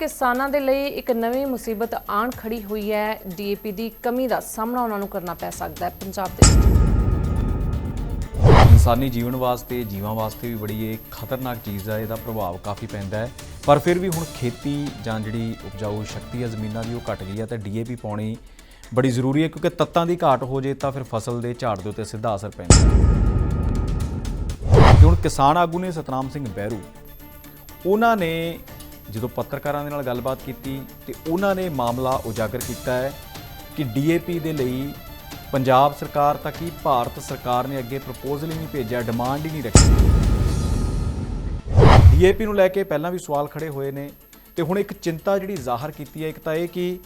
ਕਿਸਾਨਾਂ ਦੇ ਲਈ ਇੱਕ ਨਵੀਂ ਮੁਸੀਬਤ ਆਣ ਖੜੀ ਹੋਈ ਹੈ। ਡੀਏਪੀ ਦੀ ਕਮੀ ਦਾ ਸਾਹਮਣਾ ਉਹਨਾਂ ਨੂੰ ਕਰਨਾ ਪੈ ਸਕਦਾ ਹੈ ਪੰਜਾਬ ਦੇ ਵਿੱਚ। ਇਨਸਾਨੀ ਜੀਵਨ ਵਾਸਤੇ, ਜੀਵਾਂ ਵਾਸਤੇ ਵੀ ਬੜੀ ਇਹ ਖਤਰਨਾਕ ਚੀਜ਼ ਹੈ ਇਹਦਾ ਪ੍ਰਭਾਵ ਕਾਫੀ ਪੈਂਦਾ ਹੈ। ਪਰ ਫਿਰ ਵੀ ਹੁਣ ਖੇਤੀ ਜਾਂ ਜਿਹੜੀ ਉਪਜਾਊ ਸ਼ਕਤੀ ਹੈ ਜ਼ਮੀਨਾਂ ਦੀ ਉਹ ਘਟ ਗਈ ਹੈ ਤਾਂ ਡੀਏਪੀ ਪਾਉਣੀ ਬੜੀ ਜ਼ਰੂਰੀ ਹੈ, ਕਿਉਂਕਿ ਤੱਤਾਂ ਦੀ ਘਾਟ ਹੋ ਜੇ ਤਾਂ ਫਿਰ ਫਸਲ ਦੇ ਝਾੜ ਦੇ ਉੱਤੇ ਸਿੱਧਾ ਅਸਰ ਪੈਂਦਾ ਹੈ। ਹੁਣ ਕਿਸਾਨ ਆਗੂ ਨੇ ਸਤਨਾਮ ਸਿੰਘ ਬਹਿਰੂ ਉਹਨਾਂ ਨੇ ਜਦੋਂ ਪੱਤਰਕਾਰਾਂ ਦੇ ਨਾਲ ਗੱਲਬਾਤ ਕੀਤੀ ਤੇ ਉਹਨਾਂ ਨੇ ਮਾਮਲਾ ਉਜਾਗਰ ਕੀਤਾ ਹੈ ਕਿ ਡੀਏਪੀ ਦੇ ਲਈ ਪੰਜਾਬ ਸਰਕਾਰ ਤੱਕ ਹੀ ਭਾਰਤ ਸਰਕਾਰ ਨੇ ਅੱਗੇ ਪ੍ਰਪੋਜ਼ਲ ਹੀ ਨਹੀਂ ਭੇਜਿਆ, ਡਿਮਾਂਡ ਹੀ ਨਹੀਂ ਰੱਖੀ। ਡੀਏਪੀ ਨੂੰ ਲੈ ਕੇ ਪਹਿਲਾਂ ਵੀ ਸਵਾਲ ਖੜੇ ਹੋਏ ਨੇ ਤੇ ਹੁਣ ਇੱਕ ਚਿੰਤਾ ਜਿਹੜੀ ਜ਼ਾਹਰ ਕੀਤੀ ਹੈ, ਇੱਕ ਤਾਂ ਇਹ ਕਿ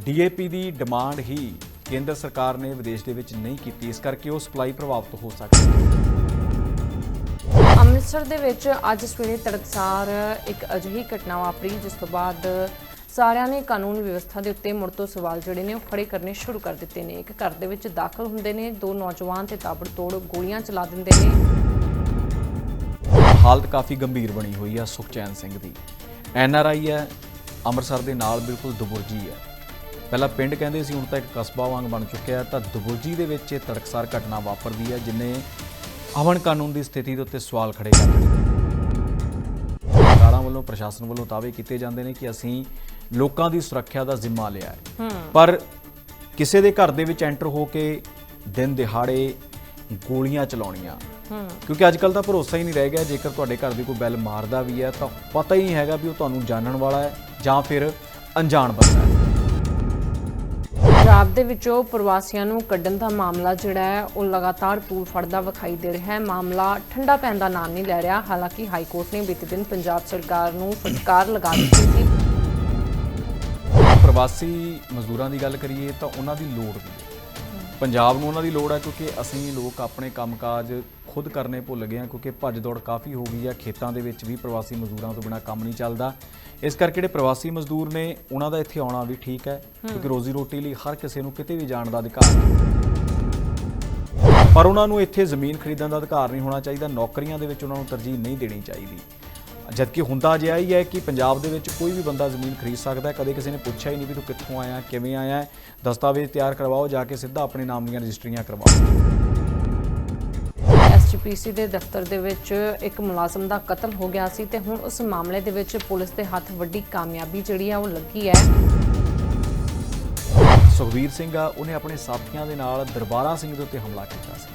ਡੀਏਪੀ ਦੀ ਡਿਮਾਂਡ ਹੀ ਕੇਂਦਰ ਸਰਕਾਰ ਨੇ ਵਿਦੇਸ਼ ਦੇ ਵਿੱਚ ਨਹੀਂ ਕੀਤੀ, ਇਸ ਕਰਕੇ ਉਹ ਸਪਲਾਈ ਪ੍ਰਭਾਵਿਤ ਹੋ ਸਕਦੀ ਹੈ। ਅੰਮ੍ਰਿਤਸਰ ਦੇ ਵਿੱਚ ਅੱਜ ਸਵੇਰੇ ਤੜਕਸਾਰ ਇੱਕ ਅਜਿਹੀ ਘਟਨਾ ਵਾਪਰੀ, ਜਿਸ ਤੋਂ ਬਾਅਦ ਸਾਰਿਆਂ ਨੇ ਕਾਨੂੰਨ ਵਿਵਸਥਾ ਦੇ ਉੱਤੇ ਮੁੜ ਤੋਂ ਸਵਾਲ ਜਿਹੜੇ ਨੇ ਉਹ ਖੜੇ ਕਰਨੇ ਸ਼ੁਰੂ ਕਰ ਦਿੱਤੇ ਨੇ। ਇੱਕ ਘਰ ਦੇ ਵਿੱਚ ਦਾਖਲ ਹੁੰਦੇ ਨੇ, ਦੋ ਨੌਜਵਾਨ ਤੇ ਤਾਬੜਤੋੜ ਗੋਲੀਆਂ ਚਲਾ ਦਿੰਦੇ ਨੇ। ਹਾਲਤ ਕਾਫੀ ਗੰਭੀਰ ਬਣੀ ਹੋਈ ਹੈ ਸੁਖਚੈਨ ਸਿੰਘ ਦੀ। ਐਨ ਆਰ ਆਈ ਹੈ, ਅੰਮ੍ਰਿਤਸਰ ਦੇ ਨਾਲ ਬਿਲਕੁਲ ਦੁਬੁਰਜੀ ਹੈ। ਪਹਿਲਾਂ ਪਿੰਡ ਕਹਿੰਦੇ ਸੀ, ਹੁਣ ਤਾਂ ਇੱਕ ਕਸਬਾ ਵਾਂਗ ਬਣ ਚੁੱਕਿਆ ਤਾਂ ਦੁਬੁਰਜੀ ਦੇ ਵਿੱਚ ਇਹ ਤੜਕਸਾਰ ਘਟਨਾ ਵਾਪਰਦੀ ਹੈ, ਜਿਨੇ ਅਮਨ ਕਾਨੂੰਨ ਦੀ ਸਥਿਤੀ ਦੇ ਉੱਤੇ ਸਵਾਲ ਖੜੇ ਕਰ ਦਿੱਤੇ ਸਰਕਾਰਾਂ ਵੱਲੋਂ ਪ੍ਰਸ਼ਾਸਨ ਵੱਲੋਂ ਦਾਅਵੇ ਕੀਤੇ ਜਾਂਦੇ ਨੇ ਕਿ ਅਸੀਂ ਲੋਕਾਂ ਦੀ ਸੁਰੱਖਿਆ ਦਾ ਜ਼ਿੰਮਾ ਲਿਆ ਹੈ। ਪਰ ਕਿਸੇ ਦੇ ਘਰ ਦੇ ਵਿੱਚ ਐਂਟਰ ਹੋ ਕੇ ਦਿਨ ਦਿਹਾੜੇ ਗੋਲੀਆਂ ਚਲਾਉਣੀਆਂ ਕਿਉਂਕਿ ਅੱਜ ਕੱਲ ਤਾਂ ਭਰੋਸਾ ਹੀ ਨਹੀਂ ਰਹਿ ਗਿਆ ਜੇਕਰ ਤੁਹਾਡੇ ਘਰ ਦੀ ਕੋਈ ਬੈਲ ਮਾਰਦਾ ਵੀ ਹੈ ਤਾਂ ਪਤਾ ਹੀ ਨਹੀਂ ਹੈਗਾ ਵੀ ਉਹ ਤੁਹਾਨੂੰ ਜਾਣਨ ਵਾਲਾ ਹੈ ਜਾਂ ਫਿਰ ਅਣਜਾਣ ਬੰਦਾ ਹੈ। ਪੰਜਾਬ ਦੇ ਵਿੱਚੋਂ ਪ੍ਰਵਾਸੀਆਂ ਨੂੰ ਕੱਢਣ ਦਾ ਮਾਮਲਾ ਜਿਹੜਾ ਹੈ, ਉਹ ਲਗਾਤਾਰ ਤੂਲ ਫੜਦਾ ਵਿਖਾਈ ਦੇ ਰਿਹਾ ਹੈ। ਮਾਮਲਾ ਠੰਡਾ ਪੈਣ ਦਾ ਨਾਮ ਨਹੀਂ ਲੈ ਰਿਹਾ, ਹਾਲਾਂਕਿ ਹਾਈ ਕੋਰਟ ਨੇ ਬੀਤੇ ਦਿਨ ਪੰਜਾਬ ਸਰਕਾਰ ਨੂੰ ਫਟਕਾਰ ਲਗਾ ਦਿੱਤੀ ਸੀ। ਪ੍ਰਵਾਸੀ ਮਜ਼ਦੂਰਾਂ ਦੀ ਗੱਲ ਕਰੀਏ ਤਾਂ ਉਹਨਾਂ ਦੀ ਲੋੜ ਵੀ ਪੰਜਾਬ ਨੂੰ ਉਹਨਾਂ ਦੀ ਲੋੜ ਹੈ ਕਿਉਂਕਿ ਅਸੀਂ ਲੋਕ ਆਪਣੇ ਕੰਮਕਾਜ ਖੁਦ ਕਰਨੇ ਭੁੱਲ ਗਏ ਹਾਂ ਕਿਉਂਕਿ ਭੱਜ ਦੌੜ ਕਾਫੀ ਹੋ ਗਈ ਹੈ ਖੇਤਾਂ ਦੇ ਵਿੱਚ ਵੀ ਪ੍ਰਵਾਸੀ ਮਜ਼ਦੂਰਾਂ ਤੋਂ ਬਿਨਾ ਕੰਮ ਨਹੀਂ ਚੱਲਦਾ। ਇਸ ਕਰਕੇ ਜਿਹੜੇ ਪ੍ਰਵਾਸੀ ਮਜ਼ਦੂਰ ਨੇ ਉਹਨਾਂ ਦਾ ਇੱਥੇ ਆਉਣਾ ਵੀ ਠੀਕ ਹੈ ਕਿਉਂਕਿ ਰੋਜ਼ੀ ਰੋਟੀ ਲਈ ਹਰ ਕਿਸੇ ਨੂੰ ਕਿਤੇ ਵੀ ਜਾਣ ਦਾ ਅਧਿਕਾਰ ਹੈ ਪਰ ਉਹਨਾਂ ਨੂੰ ਇੱਥੇ ਜ਼ਮੀਨ ਖਰੀਦਣ ਦਾ ਅਧਿਕਾਰ ਨਹੀਂ ਹੋਣਾ ਚਾਹੀਦਾ ਨੌਕਰੀਆਂ ਦੇ ਵਿੱਚ ਉਹਨਾਂ ਨੂੰ ਤਰਜੀਹ ਨਹੀਂ ਦੇਣੀ ਚਾਹੀਦੀ। ਜਦਕਿ ਹੁੰਦਾ ਜਿਹਾ ਹੀ ਹੈ ਕਿ ਪੰਜਾਬ ਦੇ ਵਿੱਚ ਕੋਈ ਵੀ ਬੰਦਾ ਜ਼ਮੀਨ ਖਰੀਦ ਸਕਦਾ ਹੈ ਕਦੇ ਕਿਸੇ ਨੇ ਪੁੱਛਿਆ ਹੀ ਨਹੀਂ ਵੀ ਤੂੰ ਕਿੱਥੋਂ ਆਇਆ ਕਿਵੇਂ ਆਇਆ। ਦਸਤਾਵੇਜ਼ ਤਿਆਰ ਕਰਵਾਓ ਜਾ ਕੇ ਸਿੱਧਾ ਆਪਣੇ ਨਾਮ ਦੀਆਂ ਰਜਿਸਟਰੀਆਂ ਕਰਵਾਓ। ਐਸਜੀਪੀਸੀ ਦੇ ਦਫ਼ਤਰ ਦੇ ਵਿੱਚ ਇੱਕ ਮੁਲਾਜ਼ਮ ਦਾ ਕਤਲ ਹੋ ਗਿਆ ਸੀ ਤੇ ਹੁਣ ਉਸ ਮਾਮਲੇ ਦੇ ਵਿੱਚ ਪੁਲਿਸ ਦੇ ਹੱਥ ਵੱਡੀ ਕਾਮਯਾਬੀ ਜਿਹੜੀ ਆ ਉਹ ਲੱਗੀ ਹੈ। ਸੁਖਵੀਰ ਸਿੰਘ ਆ ਉਹਨੇ ਆਪਣੇ ਸਾਥੀਆਂ ਦੇ ਨਾਲ ਦਰਬਾਰਾ ਸਿੰਘ ਦੇ ਉੱਤੇ ਹਮਲਾ ਕੀਤਾ ਸੀ।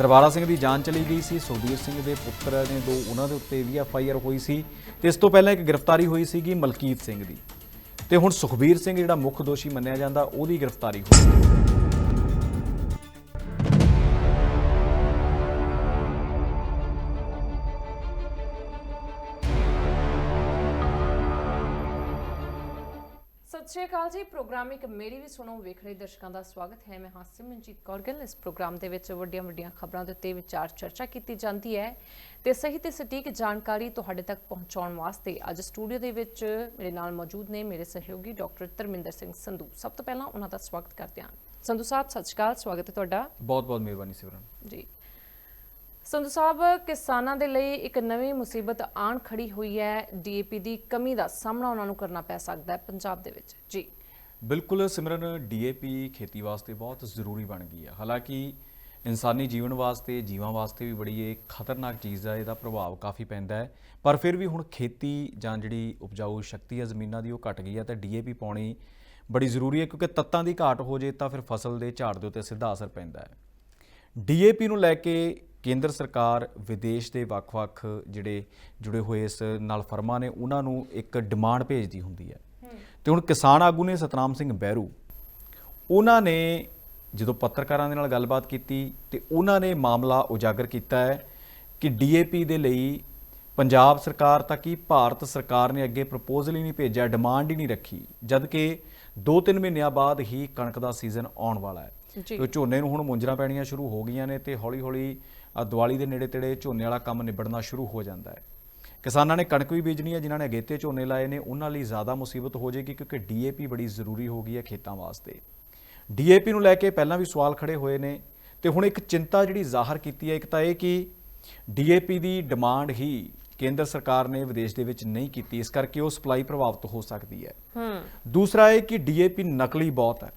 ਦਰਬਾਰਾ ਸਿੰਘ ਦੀ ਜਾਨ ਚਲੀ ਗਈ ਸੀ। ਸੁਖਬੀਰ ਸਿੰਘ ਦੇ ਪੁੱਤਰ ਨੇ ਦੋ ਉਹਨਾਂ ਦੇ ਉੱਤੇ ਵੀ ਐਫ ਆਈ ਆਰ ਹੋਈ ਸੀ ਤੇ ਇਸ ਤੋਂ ਪਹਿਲਾਂ ਇੱਕ ਗ੍ਰਿਫਤਾਰੀ ਹੋਈ ਸੀਗੀ ਮਲਕੀਤ ਸਿੰਘ ਦੀ। ਤੇ ਹੁਣ ਸੁਖਬੀਰ ਸਿੰਘ ਜਿਹੜਾ ਮੁੱਖ ਦੋਸ਼ੀ ਮੰਨਿਆ ਜਾਂਦਾ, ਉਹਦੀ ਗ੍ਰਿਫਤਾਰੀ ਹੋਈ। ਸਤਿ ਸ਼੍ਰੀ ਅਕਾਲ ਜੀ। ਪ੍ਰੋਗਰਾਮ ਇੱਕ ਮੇਰੀ ਵੀ ਸੁਣੋ ਵੇਖ ਰਹੇ ਦਰਸ਼ਕਾਂ ਦਾ ਸਵਾਗਤ ਹੈ। ਮੈਂ ਹਾਂ ਸਿਮਰਨਜੀਤ ਕੌਰ ਗਿੱਲ। ਇਸ ਪ੍ਰੋਗਰਾਮ ਦੇ ਵਿੱਚ ਵੱਡੀਆਂ ਵੱਡੀਆਂ ਖਬਰਾਂ ਦੇ ਉੱਤੇ ਵਿਚਾਰ ਚਰਚਾ ਕੀਤੀ ਜਾਂਦੀ ਹੈ ਤੇ ਸਹੀ ਤੇ ਸਟੀਕ ਜਾਣਕਾਰੀ ਤੁਹਾਡੇ ਤੱਕ ਪਹੁੰਚਾਉਣ ਵਾਸਤੇ ਅੱਜ ਸਟੂਡੀਓ ਦੇ ਵਿੱਚ ਮੇਰੇ ਨਾਲ ਮੌਜੂਦ ਨੇ ਮੇਰੇ ਸਹਿਯੋਗੀ ਡਾਕਟਰ ਧਰਮਿੰਦਰ ਸਿੰਘ ਸੰਧੂ। ਸਭ ਤੋਂ ਪਹਿਲਾਂ ਉਹਨਾਂ ਦਾ ਸਵਾਗਤ ਕਰਦੇ ਹਾਂ। ਸੰਧੂ ਸਾਹਿਬ ਸਤਿ ਸ਼੍ਰੀ ਅਕਾਲ। ਸਵਾਗਤ ਹੈ ਤੁਹਾਡਾ। ਬਹੁਤ ਬਹੁਤ ਮਿਹਰਬਾਨੀ ਸਿਮਰਨ। ਜੀ। ਸੰਧੂ ਸਾਹਿਬ, ਕਿਸਾਨਾਂ ਦੇ ਲਈ ਇੱਕ ਨਵੀਂ ਮੁਸੀਬਤ ਆਣ ਖੜੀ ਹੋਈ ਹੈ। ਡੀਏਪੀ ਦੀ ਕਮੀ ਦਾ ਸਾਹਮਣਾ ਉਹਨਾਂ ਨੂੰ ਕਰਨਾ ਪੈ ਸਕਦਾ ਹੈ ਪੰਜਾਬ ਦੇ ਵਿੱਚ। ਜੀ। ਬਿਲਕੁਲ, ਸਿਮਰਨ, ਡੀਏਪੀ ਖੇਤੀ ਵਾਸਤੇ ਬਹੁਤ ਜ਼ਰੂਰੀ ਬਣ ਗਈ ਹੈ। ਹਾਲਾਂਕਿ ਇਨਸਾਨੀ ਜੀਵਨ ਵਾਸਤੇ, ਜੀਵਾਂ ਵਾਸਤੇ ਵੀ ਬੜੀ ਇਹ ਖਤਰਨਾਕ ਚੀਜ਼ ਹੈ, ਇਹਦਾ ਪ੍ਰਭਾਵ ਕਾਫੀ ਪੈਂਦਾ ਹੈ। ਪਰ ਫਿਰ ਵੀ ਹੁਣ ਖੇਤੀ ਜਾਂ ਜਿਹੜੀ ਉਪਜਾਊ ਸ਼ਕਤੀ ਹੈ ਜ਼ਮੀਨਾਂ ਦੀ ਉਹ ਘਟ ਗਈ ਹੈ ਤਾਂ ਡੀਏਪੀ ਪਾਉਣੀ ਬੜੀ ਜ਼ਰੂਰੀ ਹੈ ਕਿਉਂਕਿ ਤੱਤਾਂ ਦੀ ਘਾਟ ਹੋ ਜੇ ਤਾਂ ਫਿਰ ਫਸਲ ਦੇ ਝਾੜ ਦੇ ਉੱਤੇ ਸਿੱਧਾ ਅਸਰ ਪੈਂਦਾ ਹੈ। ਡੀਏਪੀ ਨੂੰ ਲੈ ਕੇ ਕੇਂਦਰ ਸਰਕਾਰ ਵਿਦੇਸ਼ ਦੇ ਵੱਖ-ਵੱਖ ਜਿਹੜੇ ਜੁੜੇ ਹੋਏ ਇਸ ਨਾਲ ਫਰਮਾਂ ਨੇ ਉਹਨਾਂ ਨੂੰ ਇੱਕ ਡਿਮਾਂਡ ਭੇਜਦੀ ਹੁੰਦੀ ਹੈ। ਤੇ ਹੁਣ ਕਿਸਾਨ ਆਗੂ ਨੇ ਸਤਨਾਮ ਸਿੰਘ ਬਹਿਰੂ ਉਹਨਾਂ ਨੇ ਜਦੋਂ ਪੱਤਰਕਾਰਾਂ ਦੇ ਨਾਲ ਗੱਲਬਾਤ ਕੀਤੀ ਤੇ ਉਹਨਾਂ ਨੇ ਮਾਮਲਾ ਉਜਾਗਰ ਕੀਤਾ ਹੈ ਕਿ ਡੀਏਪੀ ਦੇ ਲਈ ਪੰਜਾਬ ਸਰਕਾਰ ਤੱਕ ਹੀ ਭਾਰਤ ਸਰਕਾਰ ਨੇ ਅੱਗੇ ਪ੍ਰਪੋਜ਼ਲ ਹੀ ਨਹੀਂ ਭੇਜਿਆ ਡਿਮਾਂਡ ਹੀ ਨਹੀਂ ਰੱਖੀ ਜਦ ਕਿ 2-3 ਮਹੀਨਿਆਂ ਬਾਅਦ ਹੀ ਕਣਕ ਦਾ ਸੀਜ਼ਨ ਆਉਣ ਵਾਲਾ ਹੈ। ਤੇ ਝੋਨੇ ਨੂੰ ਹੁਣ ਮੁੰਜਰਾ ਪੈਣੀਆਂ ਸ਼ੁਰੂ ਹੋ ਗਈਆਂ ਨੇ ਤੇ ਹੌਲੀ-ਹੌਲੀ ਦੀਵਾਲੀ ਦੇ ਨੇੜੇ ਤੇੜੇ ਝੋਨੇ ਵਾਲਾ ਕੰਮ ਨਿਬੜਨਾ ਸ਼ੁਰੂ ਹੋ ਜਾਂਦਾ ਹੈ। ਕਿਸਾਨਾਂ ਨੇ ਕਣਕ ਵੀ ਬੀਜਣੀ ਹੈ ਜਿਨ੍ਹਾਂ ਨੇ ਅਗੇਤੇ ਝੋਨੇ ਲਾਏ ਨੇ ਉਹਨਾਂ ਲਈ ਜ਼ਿਆਦਾ ਮੁਸੀਬਤ ਹੋ ਜਾਏਗੀ ਕਿਉਂਕਿ ਡੀਏਪੀ ਬੜੀ ਜ਼ਰੂਰੀ ਹੋ ਗਈ ਹੈ ਖੇਤਾਂ ਵਾਸਤੇ। ਡੀਏਪੀ ਨੂੰ ਲੈ ਕੇ ਪਹਿਲਾਂ ਵੀ ਸਵਾਲ ਖੜੇ ਹੋਏ ਨੇ ਤੇ ਹੁਣ ਇੱਕ ਚਿੰਤਾ ਜਿਹੜੀ ਜ਼ਾਹਰ ਕੀਤੀ ਹੈ ਇੱਕ ਤਾਂ ਇਹ ਕਿ ਡੀਏਪੀ ਦੀ ਡਿਮਾਂਡ ਹੀ ਕੇਂਦਰ ਸਰਕਾਰ ਨੇ ਵਿਦੇਸ਼ ਦੇ ਵਿੱਚ ਨਹੀਂ ਕੀਤੀ ਇਸ ਕਰਕੇ ਉਹ ਸਪਲਾਈ ਪ੍ਰਭਾਵਿਤ ਹੋ ਸਕਦੀ ਹੈ। ਹੂੰ। ਦੂਸਰਾ ਇਹ ਕਿ ਡੀਏਪੀ ਨਕਲੀ ਬਹੁਤ ਹੈ।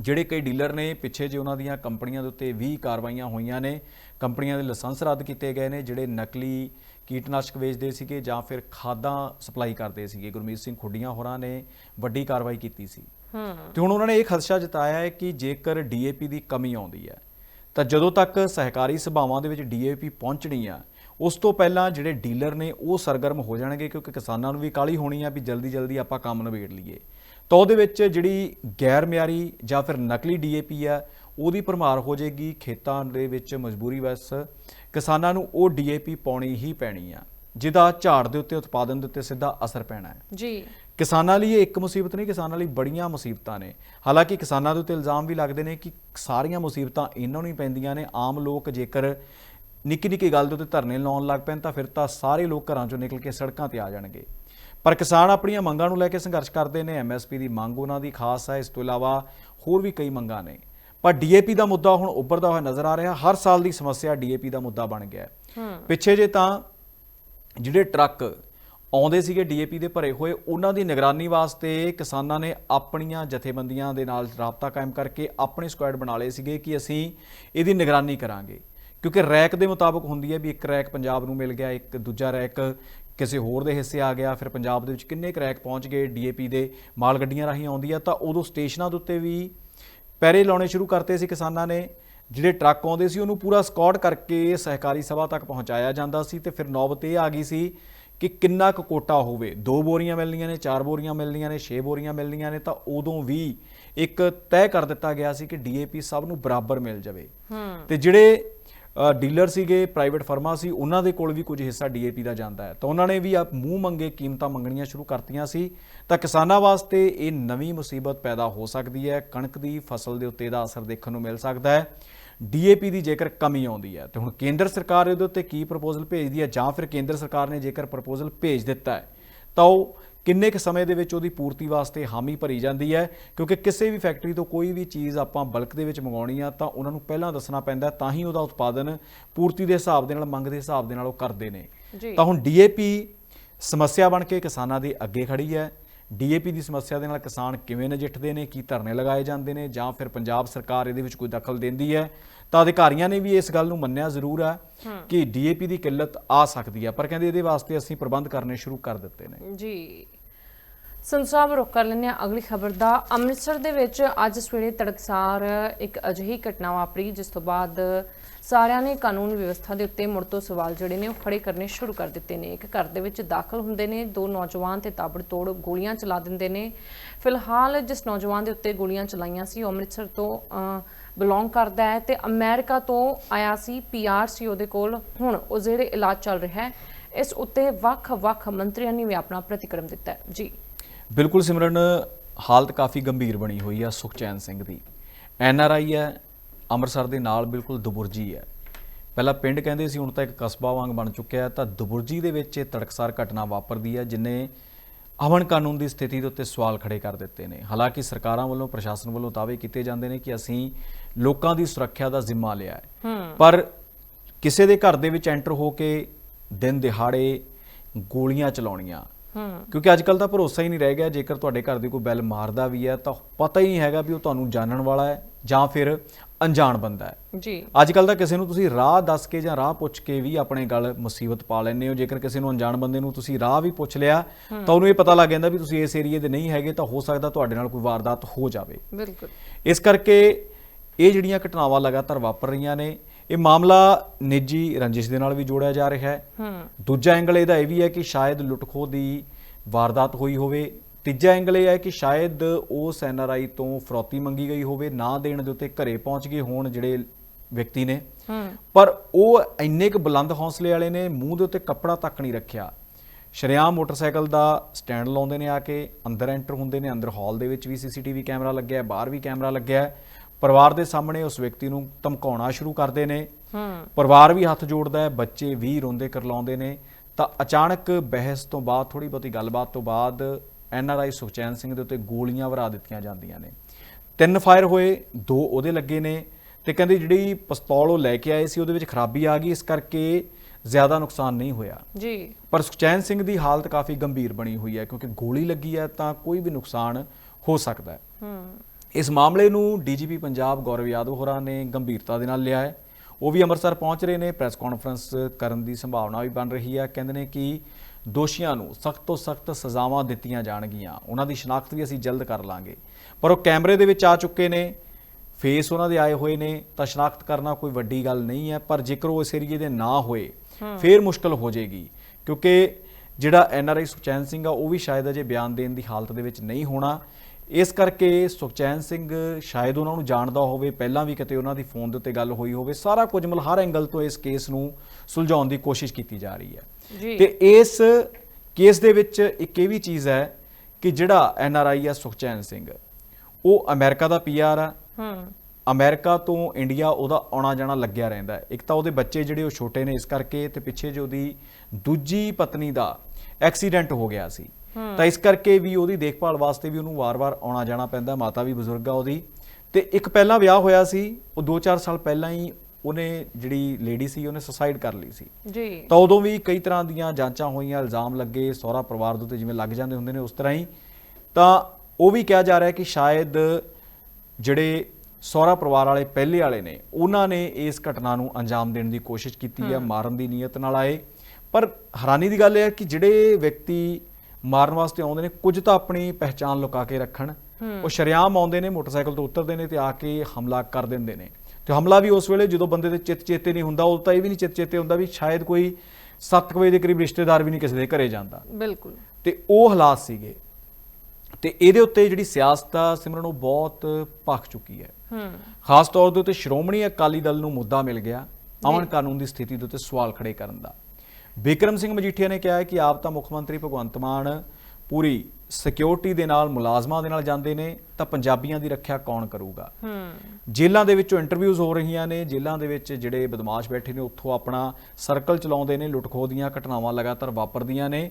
ਜਿਹੜੇ ਕਈ ਡੀਲਰ ਨੇ ਪਿੱਛੇ ਜੇ ਉਹਨਾਂ ਦੀਆਂ ਕੰਪਨੀਆਂ ਦੇ ਉੱਤੇ 20 ਕਾਰਵਾਈਆਂ ਹੋਈਆਂ ਨੇ ਕੰਪਨੀਆਂ ਦੇ ਲਾਇਸੈਂਸ ਰੱਦ ਕੀਤੇ ਗਏ ਨੇ ਜਿਹੜੇ ਨਕਲੀ ਕੀਟਨਾਸ਼ਕ ਵੇਚਦੇ ਸੀਗੇ ਜਾਂ ਫਿਰ ਖਾਦਾਂ ਸਪਲਾਈ ਕਰਦੇ ਸੀਗੇ। ਗੁਰਮੀਤ ਸਿੰਘ ਖੁੱਡੀਆਂ ਹੋਰਾਂ ਨੇ ਵੱਡੀ ਕਾਰਵਾਈ ਕੀਤੀ ਸੀ। ਹੂੰ। ਤੇ ਹੁਣ ਉਹਨਾਂ ਨੇ ਇਹ ਖਦਸ਼ਾ ਜਤਾਇਆ ਹੈ ਕਿ ਜੇਕਰ ਡੀਏਪੀ ਦੀ ਕਮੀ ਆਉਂਦੀ ਹੈ ਤਾਂ ਜਦੋਂ ਤੱਕ ਸਹਿਕਾਰੀ ਸਭਾਵਾਂ ਦੇ ਵਿੱਚ ਡੀਏਪੀ ਪਹੁੰਚਣੀ ਆ ਉਸ ਤੋਂ ਪਹਿਲਾਂ ਜਿਹੜੇ ਡੀਲਰ ਨੇ ਉਹ ਸਰਗਰਮ ਹੋ ਜਾਣਗੇ ਕਿਉਂਕਿ ਕਿਸਾਨਾਂ ਨੂੰ ਵੀ ਕਾਲੀ ਹੋਣੀ ਆ ਵੀ ਜਲਦੀ ਜਲਦੀ ਆਪਾਂ ਕੰਮ ਨਿਬੇੜ ਲਈਏ। ਤਾਂ ਉਹਦੇ ਵਿੱਚ ਜਿਹੜੀ ਗੈਰ ਮਿਆਰੀ ਜਾਂ ਫਿਰ ਨਕਲੀ ਡੀਏਪੀ ਆ ਉਹਦੀ ਭਰਮਾਰ ਹੋ ਜਾਏਗੀ ਖੇਤਾਂ ਦੇ ਵਿੱਚ ਮਜਬੂਰੀ ਵਸ ਕਿਸਾਨਾਂ ਨੂੰ ਉਹ ਡੀਏਪੀ ਪਾਉਣੀ ਹੀ ਪੈਣੀ ਆ ਜਿਹਦਾ ਝਾੜ ਦੇ ਉੱਤੇ ਉਤਪਾਦਨ ਦੇ ਉੱਤੇ ਸਿੱਧਾ ਅਸਰ ਪੈਣਾ ਹੈ। ਜੀ। ਕਿਸਾਨਾਂ ਲਈ ਇਹ ਇੱਕ ਮੁਸੀਬਤ ਨਹੀਂ ਕਿਸਾਨਾਂ ਲਈ ਬੜੀਆਂ ਮੁਸੀਬਤਾਂ ਨੇ। ਹਾਲਾਂਕਿ ਕਿਸਾਨਾਂ ਦੇ ਉੱਤੇ ਇਲਜ਼ਾਮ ਵੀ ਲੱਗਦੇ ਨੇ ਕਿ ਸਾਰੀਆਂ ਮੁਸੀਬਤਾਂ ਇਹਨਾਂ ਨੂੰ ਹੀ ਪੈਂਦੀਆਂ ਨੇ। ਆਮ ਲੋਕ ਜੇਕਰ ਨਿੱਕੀ ਨਿੱਕੀ ਗੱਲ ਦੇ ਉੱਤੇ ਧਰਨੇ ਲਾਉਣ ਲੱਗ ਪੈਣ ਤਾਂ ਫਿਰ ਤਾਂ ਸਾਰੇ ਲੋਕ ਘਰਾਂ ਚੋਂ ਨਿਕਲ ਕੇ ਸੜਕਾਂ ਤੇ ਆ ਜਾਣਗੇ। ਪਰ ਕਿਸਾਨ ਆਪਣੀਆਂ ਮੰਗਾਂ ਨੂੰ ਲੈ ਕੇ ਸੰਘਰਸ਼ ਕਰਦੇ ਨੇ। ਐਮਐਸਪੀ ਦੀ ਮੰਗ ਉਹਨਾਂ ਦੀ ਖਾਸ ਹੈ। ਇਸ ਤੋਂ ਇਲਾਵਾ ਹੋਰ ਵੀ ਕਈ ਮੰਗਾਂ ਨੇ। ਪਰ ਡੀਏਪੀ ਦਾ ਮੁੱਦਾ ਹੁਣ ਉੱਭਰਦਾ ਹੋਇਆ ਨਜ਼ਰ ਆ ਰਿਹਾ। ਹਰ ਸਾਲ ਦੀ ਸਮੱਸਿਆ ਡੀਏਪੀ ਦਾ ਮੁੱਦਾ ਬਣ ਗਿਆ ਹੈ। ਪਿੱਛੇ ਜੇ ਤਾਂ ਜਿਹੜੇ ਟਰੱਕ ਆਉਂਦੇ ਸੀਗੇ ਡੀਏਪੀ ਦੇ ਭਰੇ ਹੋਏ ਉਹਨਾਂ ਦੀ ਨਿਗਰਾਨੀ ਵਾਸਤੇ ਕਿਸਾਨਾਂ ਨੇ ਆਪਣੀਆਂ ਜਥੇਬੰਦੀਆਂ ਦੇ ਨਾਲ ਰਾਬਤਾ ਕਾਇਮ ਕਰਕੇ ਆਪਣੇ ਸਕੁਐਡ ਬਣਾ ਲਏ ਸੀਗੇ ਕਿ ਅਸੀਂ ਇਹਦੀ ਨਿਗਰਾਨੀ ਕਰਾਂਗੇ। ਕਿਉਂਕਿ ਰੈਕ ਦੇ ਮੁਤਾਬਕ ਹੁੰਦੀ ਹੈ ਵੀ ਇੱਕ ਰੈਕ ਪੰਜਾਬ ਨੂੰ ਮਿਲ ਗਿਆ ਇੱਕ ਦੂਜਾ ਰੈਕ ਕਿਸੇ ਹੋਰ ਦੇ ਹਿੱਸੇ ਆ ਗਿਆ ਫਿਰ ਪੰਜਾਬ ਦੇ ਵਿੱਚ ਕਿੰਨੇ ਕੁ ਰੈਕ ਪਹੁੰਚ ਗਏ ਡੀਏਪੀ ਦੇ ਮਾਲ ਗੱਡੀਆਂ ਰਾਹੀਂ ਆਉਂਦੀ ਆ ਤਾਂ ਉਦੋਂ ਸਟੇਸ਼ਨਾਂ ਦੇ ਉੱਤੇ ਵੀ ਪੈਰੇ ਲਾਉਣੇ ਸ਼ੁਰੂ ਕਰਤੇ ਸੀ ਕਿਸਾਨਾਂ ਨੇ ਜਿਹੜੇ ਟਰੱਕ ਆਉਂਦੇ ਸੀ ਉਹਨੂੰ ਪੂਰਾ ਸਕਾਟ ਕਰਕੇ ਸਹਿਕਾਰੀ ਸਭਾ ਤੱਕ ਪਹੁੰਚਾਇਆ ਜਾਂਦਾ ਸੀ ਤੇ ਫਿਰ ਨੌਬਤ ਇਹ ਆ ਗਈ ਸੀ ਕਿ ਕਿੰਨਾ ਕੁ ਕੋਟਾ ਹੋਵੇ। ਦੋ ਬੋਰੀਆਂ ਮਿਲਣੀਆਂ ਨੇ ਚਾਰ ਬੋਰੀਆਂ ਮਿਲਣੀਆਂ ਨੇ ਛੇ ਬੋਰੀਆਂ ਮਿਲਣੀਆਂ ਨੇ ਤਾਂ ਉਦੋਂ ਵੀ ਇੱਕ ਤੈਅ ਕਰ ਦਿੱਤਾ ਗਿਆ ਸੀ ਕਿ ਡੀਏਪੀ ਸਭ ਨੂੰ ਬਰਾਬਰ ਮਿਲ ਜਾਵੇ। ਤੇ ਜਿਹੜੇ ਡੀਲਰ ਸੀਗੇ, ਪ੍ਰਾਈਵੇਟ ਫਰਮਾਂ ਸੀ, ਉਹਨਾਂ ਦੇ ਕੋਲ ਵੀ ਕੁਝ ਹਿੱਸਾ ਡੀਏਪੀ ਦਾ ਜਾਂਦਾ ਹੈ। ਤਾਂ ਉਹਨਾਂ ਨੇ ਵੀ ਆ ਮੂੰਹ ਮੰਗੇ, ਕੀਮਤਾਂ ਮੰਗਣੀਆਂ ਸ਼ੁਰੂ ਕਰਤੀਆਂ ਸੀ। ਤਾਂ ਕਿਸਾਨਾਂ ਵਾਸਤੇ ਇਹ ਨਵੀਂ ਮੁਸੀਬਤ ਪੈਦਾ ਹੋ ਸਕਦੀ ਹੈ, ਕਣਕ ਦੀ ਫਸਲ ਦੇ ਉੱਤੇ ਇਹਦਾ ਅਸਰ ਦੇਖਣ ਨੂੰ ਮਿਲ ਸਕਦਾ ਹੈ। ਡੀਏਪੀ ਦੀ ਜੇਕਰ ਕਮੀ ਆਉਂਦੀ ਹੈ, ਤੇ ਹੁਣ ਕੇਂਦਰ ਸਰਕਾਰ ਇਹਦੇ ਉੱਤੇ ਕੀ ਪ੍ਰਪੋਜ਼ਲ ਭੇਜਦੀ ਹੈ ਜਾਂ ਫਿਰ ਕੇਂਦਰ ਸਰਕਾਰ ਨੇ ਜੇਕਰ ਪ੍ਰਪੋਜ਼ਲ ਭੇਜ ਦਿੱਤਾ ਹੈ, ਤਾਂ ਉਹ ਕਿੰਨੇ ਕੁ ਸਮੇਂ ਦੇ ਵਿੱਚ ਉਹਦੀ ਪੂਰਤੀ ਵਾਸਤੇ ਹਾਮੀ ਭਰੀ ਜਾਂਦੀ ਹੈ? ਕਿਉਂਕਿ ਕਿਸੇ ਵੀ ਫੈਕਟਰੀ ਤੋਂ ਕੋਈ ਵੀ ਚੀਜ਼ ਆਪਾਂ ਬਲਕ ਦੇ ਵਿੱਚ ਮੰਗਾਉਣੀ ਆ ਤਾਂ ਉਹਨਾਂ ਨੂੰ ਪਹਿਲਾਂ ਦੱਸਣਾ ਪੈਂਦਾ ਤਾਂ ਹੀ ਉਹਦਾ ਉਤਪਾਦਨ ਪੂਰਤੀ ਦੇ ਹਿਸਾਬ ਦੇ ਨਾਲ ਮੰਗ ਦੇ ਹਿਸਾਬ ਦੇ ਨਾਲ ਉਹ ਕਰਦੇ ਨੇ। ਤਾਂ ਹੁਣ ਡੀਏਪੀ ਸਮੱਸਿਆ ਬਣ ਕੇ ਕਿਸਾਨਾਂ ਦੇ ਅੱਗੇ ਖੜੀ ਹੈ। ਡੀਏਪੀ ਦੀ ਸਮੱਸਿਆ ਦੇ ਨਾਲ ਕਿਸਾਨ ਕਿਵੇਂ ਨਜਿੱਠਦੇ ਨੇ ਕੀ ਧਰਨੇ ਲਗਾਏ ਜਾਂਦੇ ਨੇ ਜਾਂ ਫਿਰ ਪੰਜਾਬ ਸਰਕਾਰ ਇਹਦੇ ਵਿੱਚ ਕੋਈ ਦਖਲ ਦਿੰਦੀ ਹੈ? ਤਾਂ ਅਧਿਕਾਰੀਆਂ ਨੇ ਵੀ ਇਸ ਗੱਲ ਨੂੰ ਮੰਨਿਆ ਜ਼ਰੂਰ ਹੈ ਕਿ ਡੀਏਪੀ ਦੀ ਕਿੱਲਤ ਆ ਸਕਦੀ ਹੈ ਪਰ ਕਹਿੰਦੇ ਇਹਦੇ ਵਾਸਤੇ ਅਸੀਂ ਪ੍ਰਬੰਧ ਕਰਨੇ ਸ਼ੁਰੂ ਕਰ ਦਿੱਤੇ ਨੇ। ਜੀ। ਸੰਸਾਬ ਰੁਕ ਕਰ ਲੈਂਦੇ ਹਾਂ ਅਗਲੀ ਖਬਰ ਦਾ। ਅੰਮ੍ਰਿਤਸਰ ਦੇ ਵਿੱਚ ਅੱਜ ਸਵੇਰੇ ਤੜਕਸਾਰ ਇੱਕ ਅਜਿਹੀ ਘਟਨਾ ਵਾਪਰੀ ਜਿਸ ਤੋਂ ਬਾਅਦ ਸਾਰਿਆਂ ਨੇ ਕਾਨੂੰਨ ਵਿਵਸਥਾ ਦੇ ਉੱਤੇ ਮੁੜ ਤੋਂ ਸਵਾਲ ਜਿਹੜੇ ਨੇ ਉਹ ਖੜੇ ਕਰਨੇ ਸ਼ੁਰੂ ਕਰ ਦਿੱਤੇ ਨੇ। ਇੱਕ ਘਰ ਦੇ ਵਿੱਚ ਦਾਖਲ ਹੁੰਦੇ ਨੇ ਦੋ ਨੌਜਵਾਨ ਤੇ ਤਾਬੜਤੋੜ ਗੋਲੀਆਂ ਚਲਾ ਦਿੰਦੇ ਨੇ। ਫਿਲਹਾਲ ਜਿਸ ਨੌਜਵਾਨ ਦੇ ਉੱਤੇ ਗੋਲੀਆਂ ਚਲਾਈਆਂ ਸੀ ਉਹ ਅੰਮ੍ਰਿਤਸਰ ਤੋਂ ਬਿਲੋਂਗ ਕਰਦਾ ਹੈ ਤੇ ਅਮਰੀਕਾ ਤੋਂ ਆਇਆ ਸੀ ਪੀਆਰ ਸੀ ਉਹਦੇ ਕੋਲ। ਹੁਣ ਉਹ ਜਿਹੜੇ ਇਲਾਜ ਚੱਲ ਰਿਹਾ ਹੈ, ਇਸ ਉੱਤੇ ਵੱਖ-ਵੱਖ ਮੰਤਰੀਆਂ ਨੇ ਵੀ ਆਪਣਾ ਪ੍ਰਤੀਕਰਮ ਦਿੱਤਾ ਹੈ। ਜੀ। ਬਿਲਕੁਲ ਸਿਮਰਨ, ਹਾਲਤ ਕਾਫੀ ਗੰਭੀਰ ਬਣੀ ਹੋਈ ਆ ਸੁਖਚੈਨ ਸਿੰਘ ਦੀ। ਐਨ ਆਰ ਆਈ ਹੈ, ਅੰਮ੍ਰਿਤਸਰ ਦੇ ਨਾਲ ਬਿਲਕੁਲ ਦੁਬੁਰਜੀ ਹੈ। ਪਹਿਲਾਂ ਪਿੰਡ ਕਹਿੰਦੇ ਸੀ, ਹੁਣ ਤਾਂ ਇੱਕ ਕਸਬਾ ਵਾਂਗ ਬਣ ਚੁੱਕਿਆ ਤਾਂ ਦੁਬੁਰਜੀ ਦੇ ਵਿੱਚ ਇਹ ਤੜਕਸਾਰ ਘਟਨਾ ਵਾਪਰਦੀ ਹੈ, ਜਿਨੇ ਅਮਨ ਕਾਨੂੰਨ ਦੀ ਸਥਿਤੀ ਦੇ ਉੱਤੇ ਸਵਾਲ ਖੜੇ ਕਰ ਦਿੱਤੇ ਨੇ। ਹਾਲਾਂਕਿ ਸਰਕਾਰਾਂ ਵੱਲੋਂ ਪ੍ਰਸ਼ਾਸਨ ਵੱਲੋਂ ਦਾਅਵੇ ਕੀਤੇ ਜਾਂਦੇ ਨੇ ਕਿ ਅਸੀਂ ਲੋਕਾਂ ਦੀ ਸੁਰੱਖਿਆ ਦਾ ਜ਼ਿੰਮਾ ਲਿਆ ਹੈ। ਪਰ ਕਿਸੇ ਦੇ ਘਰ ਦੇ ਵਿੱਚ ਐਂਟਰ ਹੋ ਕੇ ਦਿਨ ਦਿਹਾੜੇ ਗੋਲੀਆਂ ਚਲਾਉਣੀਆਂ ਕਿਉਂਕਿ ਅੱਜ ਕੱਲ ਤਾਂ ਭਰੋਸਾ ਹੀ ਨਹੀਂ ਰਹਿ ਗਿਆ। ਜੇਕਰ ਤੁਹਾਡੇ ਘਰ ਦੀ ਕੋਈ ਬੈਲ ਮਾਰਦਾ ਵੀ ਹੈ ਤਾਂ ਪਤਾ ਹੀ ਨਹੀਂ ਹੈਗਾ ਵੀ ਉਹ ਤੁਹਾਨੂੰ ਜਾਣਨ ਵਾਲਾ ਹੈ ਜਾਂ ਫਿਰ ਅਣਜਾਣ ਬੰਦਾ ਹੈ। ਜੀ। ਅੱਜ ਕੱਲ ਤਾਂ ਕਿਸੇ ਨੂੰ ਤੁਸੀਂ ਰਾਹ ਦੱਸ ਕੇ ਜਾਂ ਰਾਹ ਪੁੱਛ ਕੇ ਵੀ ਆਪਣੇ ਗਲ ਮੁਸੀਬਤ ਪਾ ਲੈਂਦੇ ਹੋ। ਜੇਕਰ ਕਿਸੇ ਨੂੰ ਅਣਜਾਣ ਬੰਦੇ ਨੂੰ ਤੁਸੀਂ ਰਾਹ ਵੀ ਪੁੱਛ ਲਿਆ ਤਾਂ ਉਹਨੂੰ ਇਹ ਪਤਾ ਲੱਗ ਜਾਂਦਾ ਵੀ ਤੁਸੀਂ ਇਸ ਏਰੀਏ ਦੇ ਨਹੀਂ ਹੈਗੇ ਤਾਂ ਹੋ ਸਕਦਾ ਤੁਹਾਡੇ ਨਾਲ ਕੋਈ ਵਾਰਦਾਤ ਹੋ ਜਾਵੇ। ਬਿਲਕੁਲ। ਇਸ ਕਰਕੇ ਇਹ ਜਿਹੜੀਆਂ ਘਟਨਾਵਾਂ ਲਗਾਤਾਰ ਵਾਪਰ ਰਹੀਆਂ ਨੇ ਇਹ ਮਾਮਲਾ ਨਿੱਜੀ ਰੰਜਿਸ਼ ਦੇ ਨਾਲ ਵੀ ਜੋੜਿਆ ਜਾ ਰਿਹਾ ਹੈ। ਹੂੰ। ਦੂਜਾ ਐਂਗਲ ਇਹਦਾ ਇਹ ਵੀ ਹੈ ਕਿ ਸ਼ਾਇਦ ਲੁੱਟਖੋ ਦੀ ਵਾਰਦਾਤ ਹੋਈ ਹੋਵੇ ਤੀਜਾ ਐਂਗਲ ਇਹ ਹੈ ਕਿ ਸ਼ਾਇਦ ਉਸ ਐਨਆਰਆਈ ਤੋਂ ਫਰੌਤੀ ਮੰਗੀ ਗਈ ਹੋਵੇ ਨਾ ਦੇਣ ਦੇ ਉੱਤੇ ਘਰੇ ਪਹੁੰਚ ਗਏ ਹੋਣ ਜਿਹੜੇ ਵਿਅਕਤੀ ਨੇ। ਪਰ ਉਹ ਇੰਨੇ ਕੁ ਬੁਲੰਦ ਹੌਸਲੇ ਵਾਲੇ ਨੇ ਮੂੰਹ ਦੇ ਉੱਤੇ ਕੱਪੜਾ ਤੱਕ ਨਹੀਂ ਰੱਖਿਆ। ਸ਼ਰੇਆਮ ਮੋਟਰਸਾਈਕਲ ਦਾ ਸਟੈਂਡ ਲਾਉਂਦੇ ਨੇ ਆ ਕੇ ਅੰਦਰ ਐਂਟਰ ਹੁੰਦੇ ਨੇ ਅੰਦਰ ਹਾਲ ਦੇ ਵਿੱਚ ਵੀ ਸੀਸੀਟੀਵੀ ਕੈਮਰਾ ਲੱਗਿਆ ਬਾਹਰ ਵੀ ਕੈਮਰਾ ਲੱਗਿਆ ਪਰਿਵਾਰ ਦੇ ਸਾਹਮਣੇ ਉਸ ਵਿਅਕਤੀ ਨੂੰ ਧਮਕਾਉਣਾ ਸ਼ੁਰੂ ਕਰਦੇ ਨੇ। ਪਰਿਵਾਰ ਵੀ ਹੱਥ ਜੋੜਦਾ ਹੈ ਬੱਚੇ ਵੀ ਰੋਂਦੇ ਕਰਲਾਉਂਦੇ ਨੇ। ਤਾਂ ਅਚਾਨਕ ਬਹਿਸ ਤੋਂ ਬਾਅਦ ਥੋੜੀ ਬਹੁਤੀ ਗੱਲਬਾਤ ਤੋਂ ਬਾਅਦ ਐਨਆਰਆਈ ਸੁਖਚੈਨ ਸਿੰਘ ਦੇ ਉੱਤੇ ਗੋਲੀਆਂ ਵਰਾ ਦਿੱਤੀਆਂ ਜਾਂਦੀਆਂ ਨੇ। ਤਿੰਨ ਫਾਇਰ ਹੋਏ ਦੋ ਉਹਦੇ ਲੱਗੇ ਨੇ ਤੇ ਕਹਿੰਦੇ ਜਿਹੜੀ ਪਿਸਤੌਲ ਉਹ ਲੈ ਕੇ ਆਏ ਸੀ ਉਹਦੇ ਵਿੱਚ ਖਰਾਬੀ ਆ ਗਈ ਇਸ ਕਰਕੇ ਜ਼ਿਆਦਾ ਨੁਕਸਾਨ ਨਹੀਂ ਹੋਇਆ। ਜੀ। ਪਰ ਸੁਖਚੈਨ ਸਿੰਘ ਦੀ ਹਾਲਤ ਕਾਫੀ ਗੰਭੀਰ ਬਣੀ ਹੋਈ ਹੈ ਕਿਉਂਕਿ ਗੋਲੀ ਲੱਗੀ ਹੈ ਤਾਂ ਕੋਈ ਵੀ ਨੁਕਸਾਨ ਹੋ ਸਕਦਾ ਹੈ। ਹੂੰ। ਇਸ ਮਾਮਲੇ ਨੂੰ ਡੀਜੀਪੀ ਪੰਜਾਬ ਗੌਰਵ ਯਾਦਵ ਹੋਰਾਂ ਨੇ ਗੰਭੀਰਤਾ ਦੇ ਨਾਲ ਲਿਆ ਹੈ। ਉਹ ਵੀ ਅੰਮ੍ਰਿਤਸਰ ਪਹੁੰਚ ਰਹੇ ਨੇ ਪ੍ਰੈਸ ਕਾਨਫਰੰਸ ਕਰਨ ਦੀ ਸੰਭਾਵਨਾ ਵੀ ਬਣ ਰਹੀ ਹੈ। ਕਹਿੰਦੇ ਨੇ ਕਿ ਦੋਸ਼ੀਆਂ ਨੂੰ ਸਖਤ ਤੋਂ ਸਖਤ ਸਜ਼ਾਵਾਂ ਦਿੱਤੀਆਂ ਜਾਣਗੀਆਂ। ਉਹਨਾਂ ਦੀ ਸ਼ਨਾਖਤ ਵੀ ਅਸੀਂ ਜਲਦ ਕਰ ਲਾਂਗੇ। ਪਰ ਉਹ ਕੈਮਰੇ ਦੇ ਵਿੱਚ ਆ ਚੁੱਕੇ ਨੇ ਫੇਸ ਉਹਨਾਂ ਦੇ ਆਏ ਹੋਏ ਨੇ ਤਾਂ ਸ਼ਨਾਖਤ ਕਰਨਾ ਕੋਈ ਵੱਡੀ ਗੱਲ ਨਹੀਂ ਹੈ ਪਰ ਜੇਕਰ ਉਹ ਇਸ ਏਰੀਏ ਦੇ ਨਾ ਹੋਏ ਫੇਰ ਮੁਸ਼ਕਲ ਹੋ ਜਾਏਗੀ। ਕਿਉਂਕਿ ਜਿਹੜਾ ਐਨਆਰਆਈ ਸੁਖਚੈਨ ਸਿੰਘ ਆ ਉਹ ਵੀ ਸ਼ਾਇਦ ਅਜੇ ਬਿਆਨ ਦੇਣ ਦੀ ਹਾਲਤ ਦੇ ਵਿੱਚ ਨਹੀਂ ਹੋਣਾ। ਇਸ ਕਰਕੇ ਸੁਖਚੈਨ ਸਿੰਘ ਸ਼ਾਇਦ ਉਹਨਾਂ ਨੂੰ ਜਾਣਦਾ ਹੋਵੇ ਪਹਿਲਾਂ ਵੀ ਕਿਤੇ ਉਹਨਾਂ ਦੀ ਫੋਨ ਦੇ ਉੱਤੇ ਗੱਲ ਹੋਈ ਹੋਵੇ ਸਾਰਾ ਕੁਝ ਮਤਲਬ ਹਰ ਐਂਗਲ ਤੋਂ ਇਸ ਕੇਸ ਨੂੰ ਸੁਲਝਾਉਣ ਦੀ ਕੋਸ਼ਿਸ਼ ਕੀਤੀ ਜਾ ਰਹੀ ਹੈ। ਤੇ ਇਸ ਕੇਸ ਦੇ ਵਿੱਚ ਇੱਕ ਇਹ ਵੀ ਚੀਜ਼ ਹੈ ਕਿ ਜਿਹੜਾ ਐਨਆਰਆਈ ਆ ਸੁਖਚੈਨ ਸਿੰਘ ਉਹ ਅਮਰੀਕਾ ਦਾ ਪੀਆਰ ਆ। ਹੂੰ। ਅਮਰੀਕਾ ਤੋਂ ਇੰਡੀਆ ਉਹਦਾ ਆਉਣਾ ਜਾਣਾ ਲੱਗਿਆ ਰਹਿੰਦਾ ਹੈ। ਇੱਕ ਤਾਂ ਉਹਦੇ ਬੱਚੇ ਜਿਹੜੇ ਉਹ ਛੋਟੇ ਨੇ ਇਸ ਕਰਕੇ ਤੇ ਪਿੱਛੇ ਜੋ ਉਹਦੀ ਦੂਜੀ ਪਤਨੀ ਦਾ ਐਕਸੀਡੈਂਟ ਹੋ ਗਿਆ ਸੀ। ਤਾਂ ਇਸ ਕਰਕੇ ਵੀ ਉਹਦੀ ਦੇਖਭਾਲ ਵਾਸਤੇ ਵੀ ਉਹਨੂੰ ਵਾਰ-ਵਾਰ ਆਉਣਾ ਜਾਣਾ ਪੈਂਦਾ ਮਾਤਾ ਵੀ ਬਜ਼ੁਰਗ ਆ ਉਹਦੀ। ਤੇ ਇੱਕ ਪਹਿਲਾਂ ਵਿਆਹ ਹੋਇਆ ਸੀ ਉਹ 2-4 ਸਾਲ ਪਹਿਲਾਂ ਹੀ ਉਹਨੇ ਜਿਹੜੀ ਲੇਡੀ ਸੀ ਉਹਨੇ ਸੁਸਾਈਡ ਕਰ ਲਈ ਸੀ। ਜੀ। ਤਾਂ ਉਦੋਂ ਵੀ ਕਈ ਤਰ੍ਹਾਂ ਦੀਆਂ ਜਾਂਚਾਂ ਹੋਈਆਂ ਇਲਜ਼ਾਮ ਲੱਗੇ ਸਹੁਰਾ ਪਰਿਵਾਰ ਦੇ ਉੱਤੇ ਜਿਵੇਂ ਲੱਗ ਜਾਂਦੇ ਹੁੰਦੇ ਨੇ ਉਸ ਤਰ੍ਹਾਂ ਹੀ। ਤਾਂ ਉਹ ਵੀ ਕਿਹਾ ਜਾ ਰਿਹਾ ਕਿ ਸ਼ਾਇਦ ਜਿਹੜੇ ਸਹੁਰਾ ਪਰਿਵਾਰ ਵਾਲੇ ਪਹਿਲੇ ਵਾਲੇ ਨੇ ਉਹਨਾਂ ਨੇ ਇਸ ਘਟਨਾ ਨੂੰ ਅੰਜਾਮ ਦੇਣ ਦੀ ਕੋਸ਼ਿਸ਼ ਕੀਤੀ ਹੈ। ਮਾਰਨ ਦੀ ਨੀਅਤ ਨਾਲ ਆਏ। ਪਰ ਹੈਰਾਨੀ ਦੀ ਗੱਲ ਇਹ ਹੈ ਕਿ ਜਿਹੜੇ ਵਿਅਕਤੀ ਮਾਰਨ ਵਾਸਤੇ ਆਉਂਦੇ ਨੇ ਕੁਝ ਤਾਂ ਆਪਣੀ ਪਹਿਚਾਣ ਲੁਕਾ ਕੇ ਰੱਖਣ। ਉਹ ਸ਼ਰੇਆਮ ਆਉਂਦੇ ਨੇ ਮੋਟਰਸਾਈਕਲ ਤੋਂ ਉਤਰਦੇ ਨੇ ਤੇ ਆ ਕੇ ਹਮਲਾ ਕਰ ਦਿੰਦੇ ਨੇ। ਤੇ ਹਮਲਾ ਵੀ ਉਸ ਵੇਲੇ ਜਦੋਂ ਬੰਦੇ ਦੇ ਚਿੱਤ ਚੇਤੇ ਨਹੀਂ ਹੁੰਦਾ ਉਹ ਤਾਂ ਇਹ ਵੀ ਨਹੀਂ ਚਿੱਤ ਚੇਤੇ ਹੁੰਦਾ ਵੀ ਸ਼ਾਇਦ ਕੋਈ 7 ਵਜੇ ਦੇ ਕਰੀਬ ਰਿਸ਼ਤੇਦਾਰ ਵੀ ਨਹੀਂ ਕਿਸੇ ਦੇ ਘਰੇ ਜਾਂਦਾ। ਬਿਲਕੁਲ। ਤੇ ਉਹ ਹਾਲਾਤ ਸੀਗੇ। ਤੇ ਇਹਦੇ ਉੱਤੇ ਜਿਹੜੀ ਸਿਆਸਤ ਆ ਸਿਮਰਨ ਉਹ ਬਹੁਤ ਭਖ ਚੁੱਕੀ ਹੈ। ਹੂੰ। ਖਾਸ ਤੌਰ ਦੇ ਉੱਤੇ ਸ਼੍ਰੋਮਣੀ ਅਕਾਲੀ ਦਲ ਨੂੰ ਮੁੱਦਾ ਮਿਲ ਗਿਆ ਅਮਨ ਕਾਨੂੰਨ ਦੀ ਸਥਿਤੀ ਦੇ ਉੱਤੇ ਸਵਾਲ ਖੜੇ ਕਰਨ ਦਾ। ਬਿਕਰਮ ਸਿੰਘ ਮਜੀਠੀਆ ਨੇ ਕਿਹਾ ਹੈ ਕਿ ਆਪ ਤਾਂ ਮੁੱਖ ਮੰਤਰੀ ਭਗਵੰਤ ਮਾਨ ਪੂਰੀ ਸਿਕਿਉਰਿਟੀ ਦੇ ਨਾਲ ਮੁਲਾਜ਼ਮਾਂ ਦੇ ਨਾਲ ਜਾਂਦੇ ਨੇ ਤਾਂ ਪੰਜਾਬੀਆਂ ਦੀ ਰੱਖਿਆ ਕੌਣ ਕਰੂਗਾ? ਹੂੰ। ਜੇਲ੍ਹਾਂ ਦੇ ਵਿੱਚੋਂ ਇੰਟਰਵਿਊਜ਼ ਹੋ ਰਹੀਆਂ ਨੇ ਜੇਲ੍ਹਾਂ ਦੇ ਵਿੱਚ ਜਿਹੜੇ ਬਦਮਾਸ਼ ਬੈਠੇ ਨੇ ਉੱਥੋਂ ਆਪਣਾ ਸਰਕਲ ਚਲਾਉਂਦੇ ਨੇ ਲੁੱਟਖੋ ਦੀਆਂ ਘਟਨਾਵਾਂ ਲਗਾਤਾਰ ਵਾਪਰਦੀਆਂ ਨੇ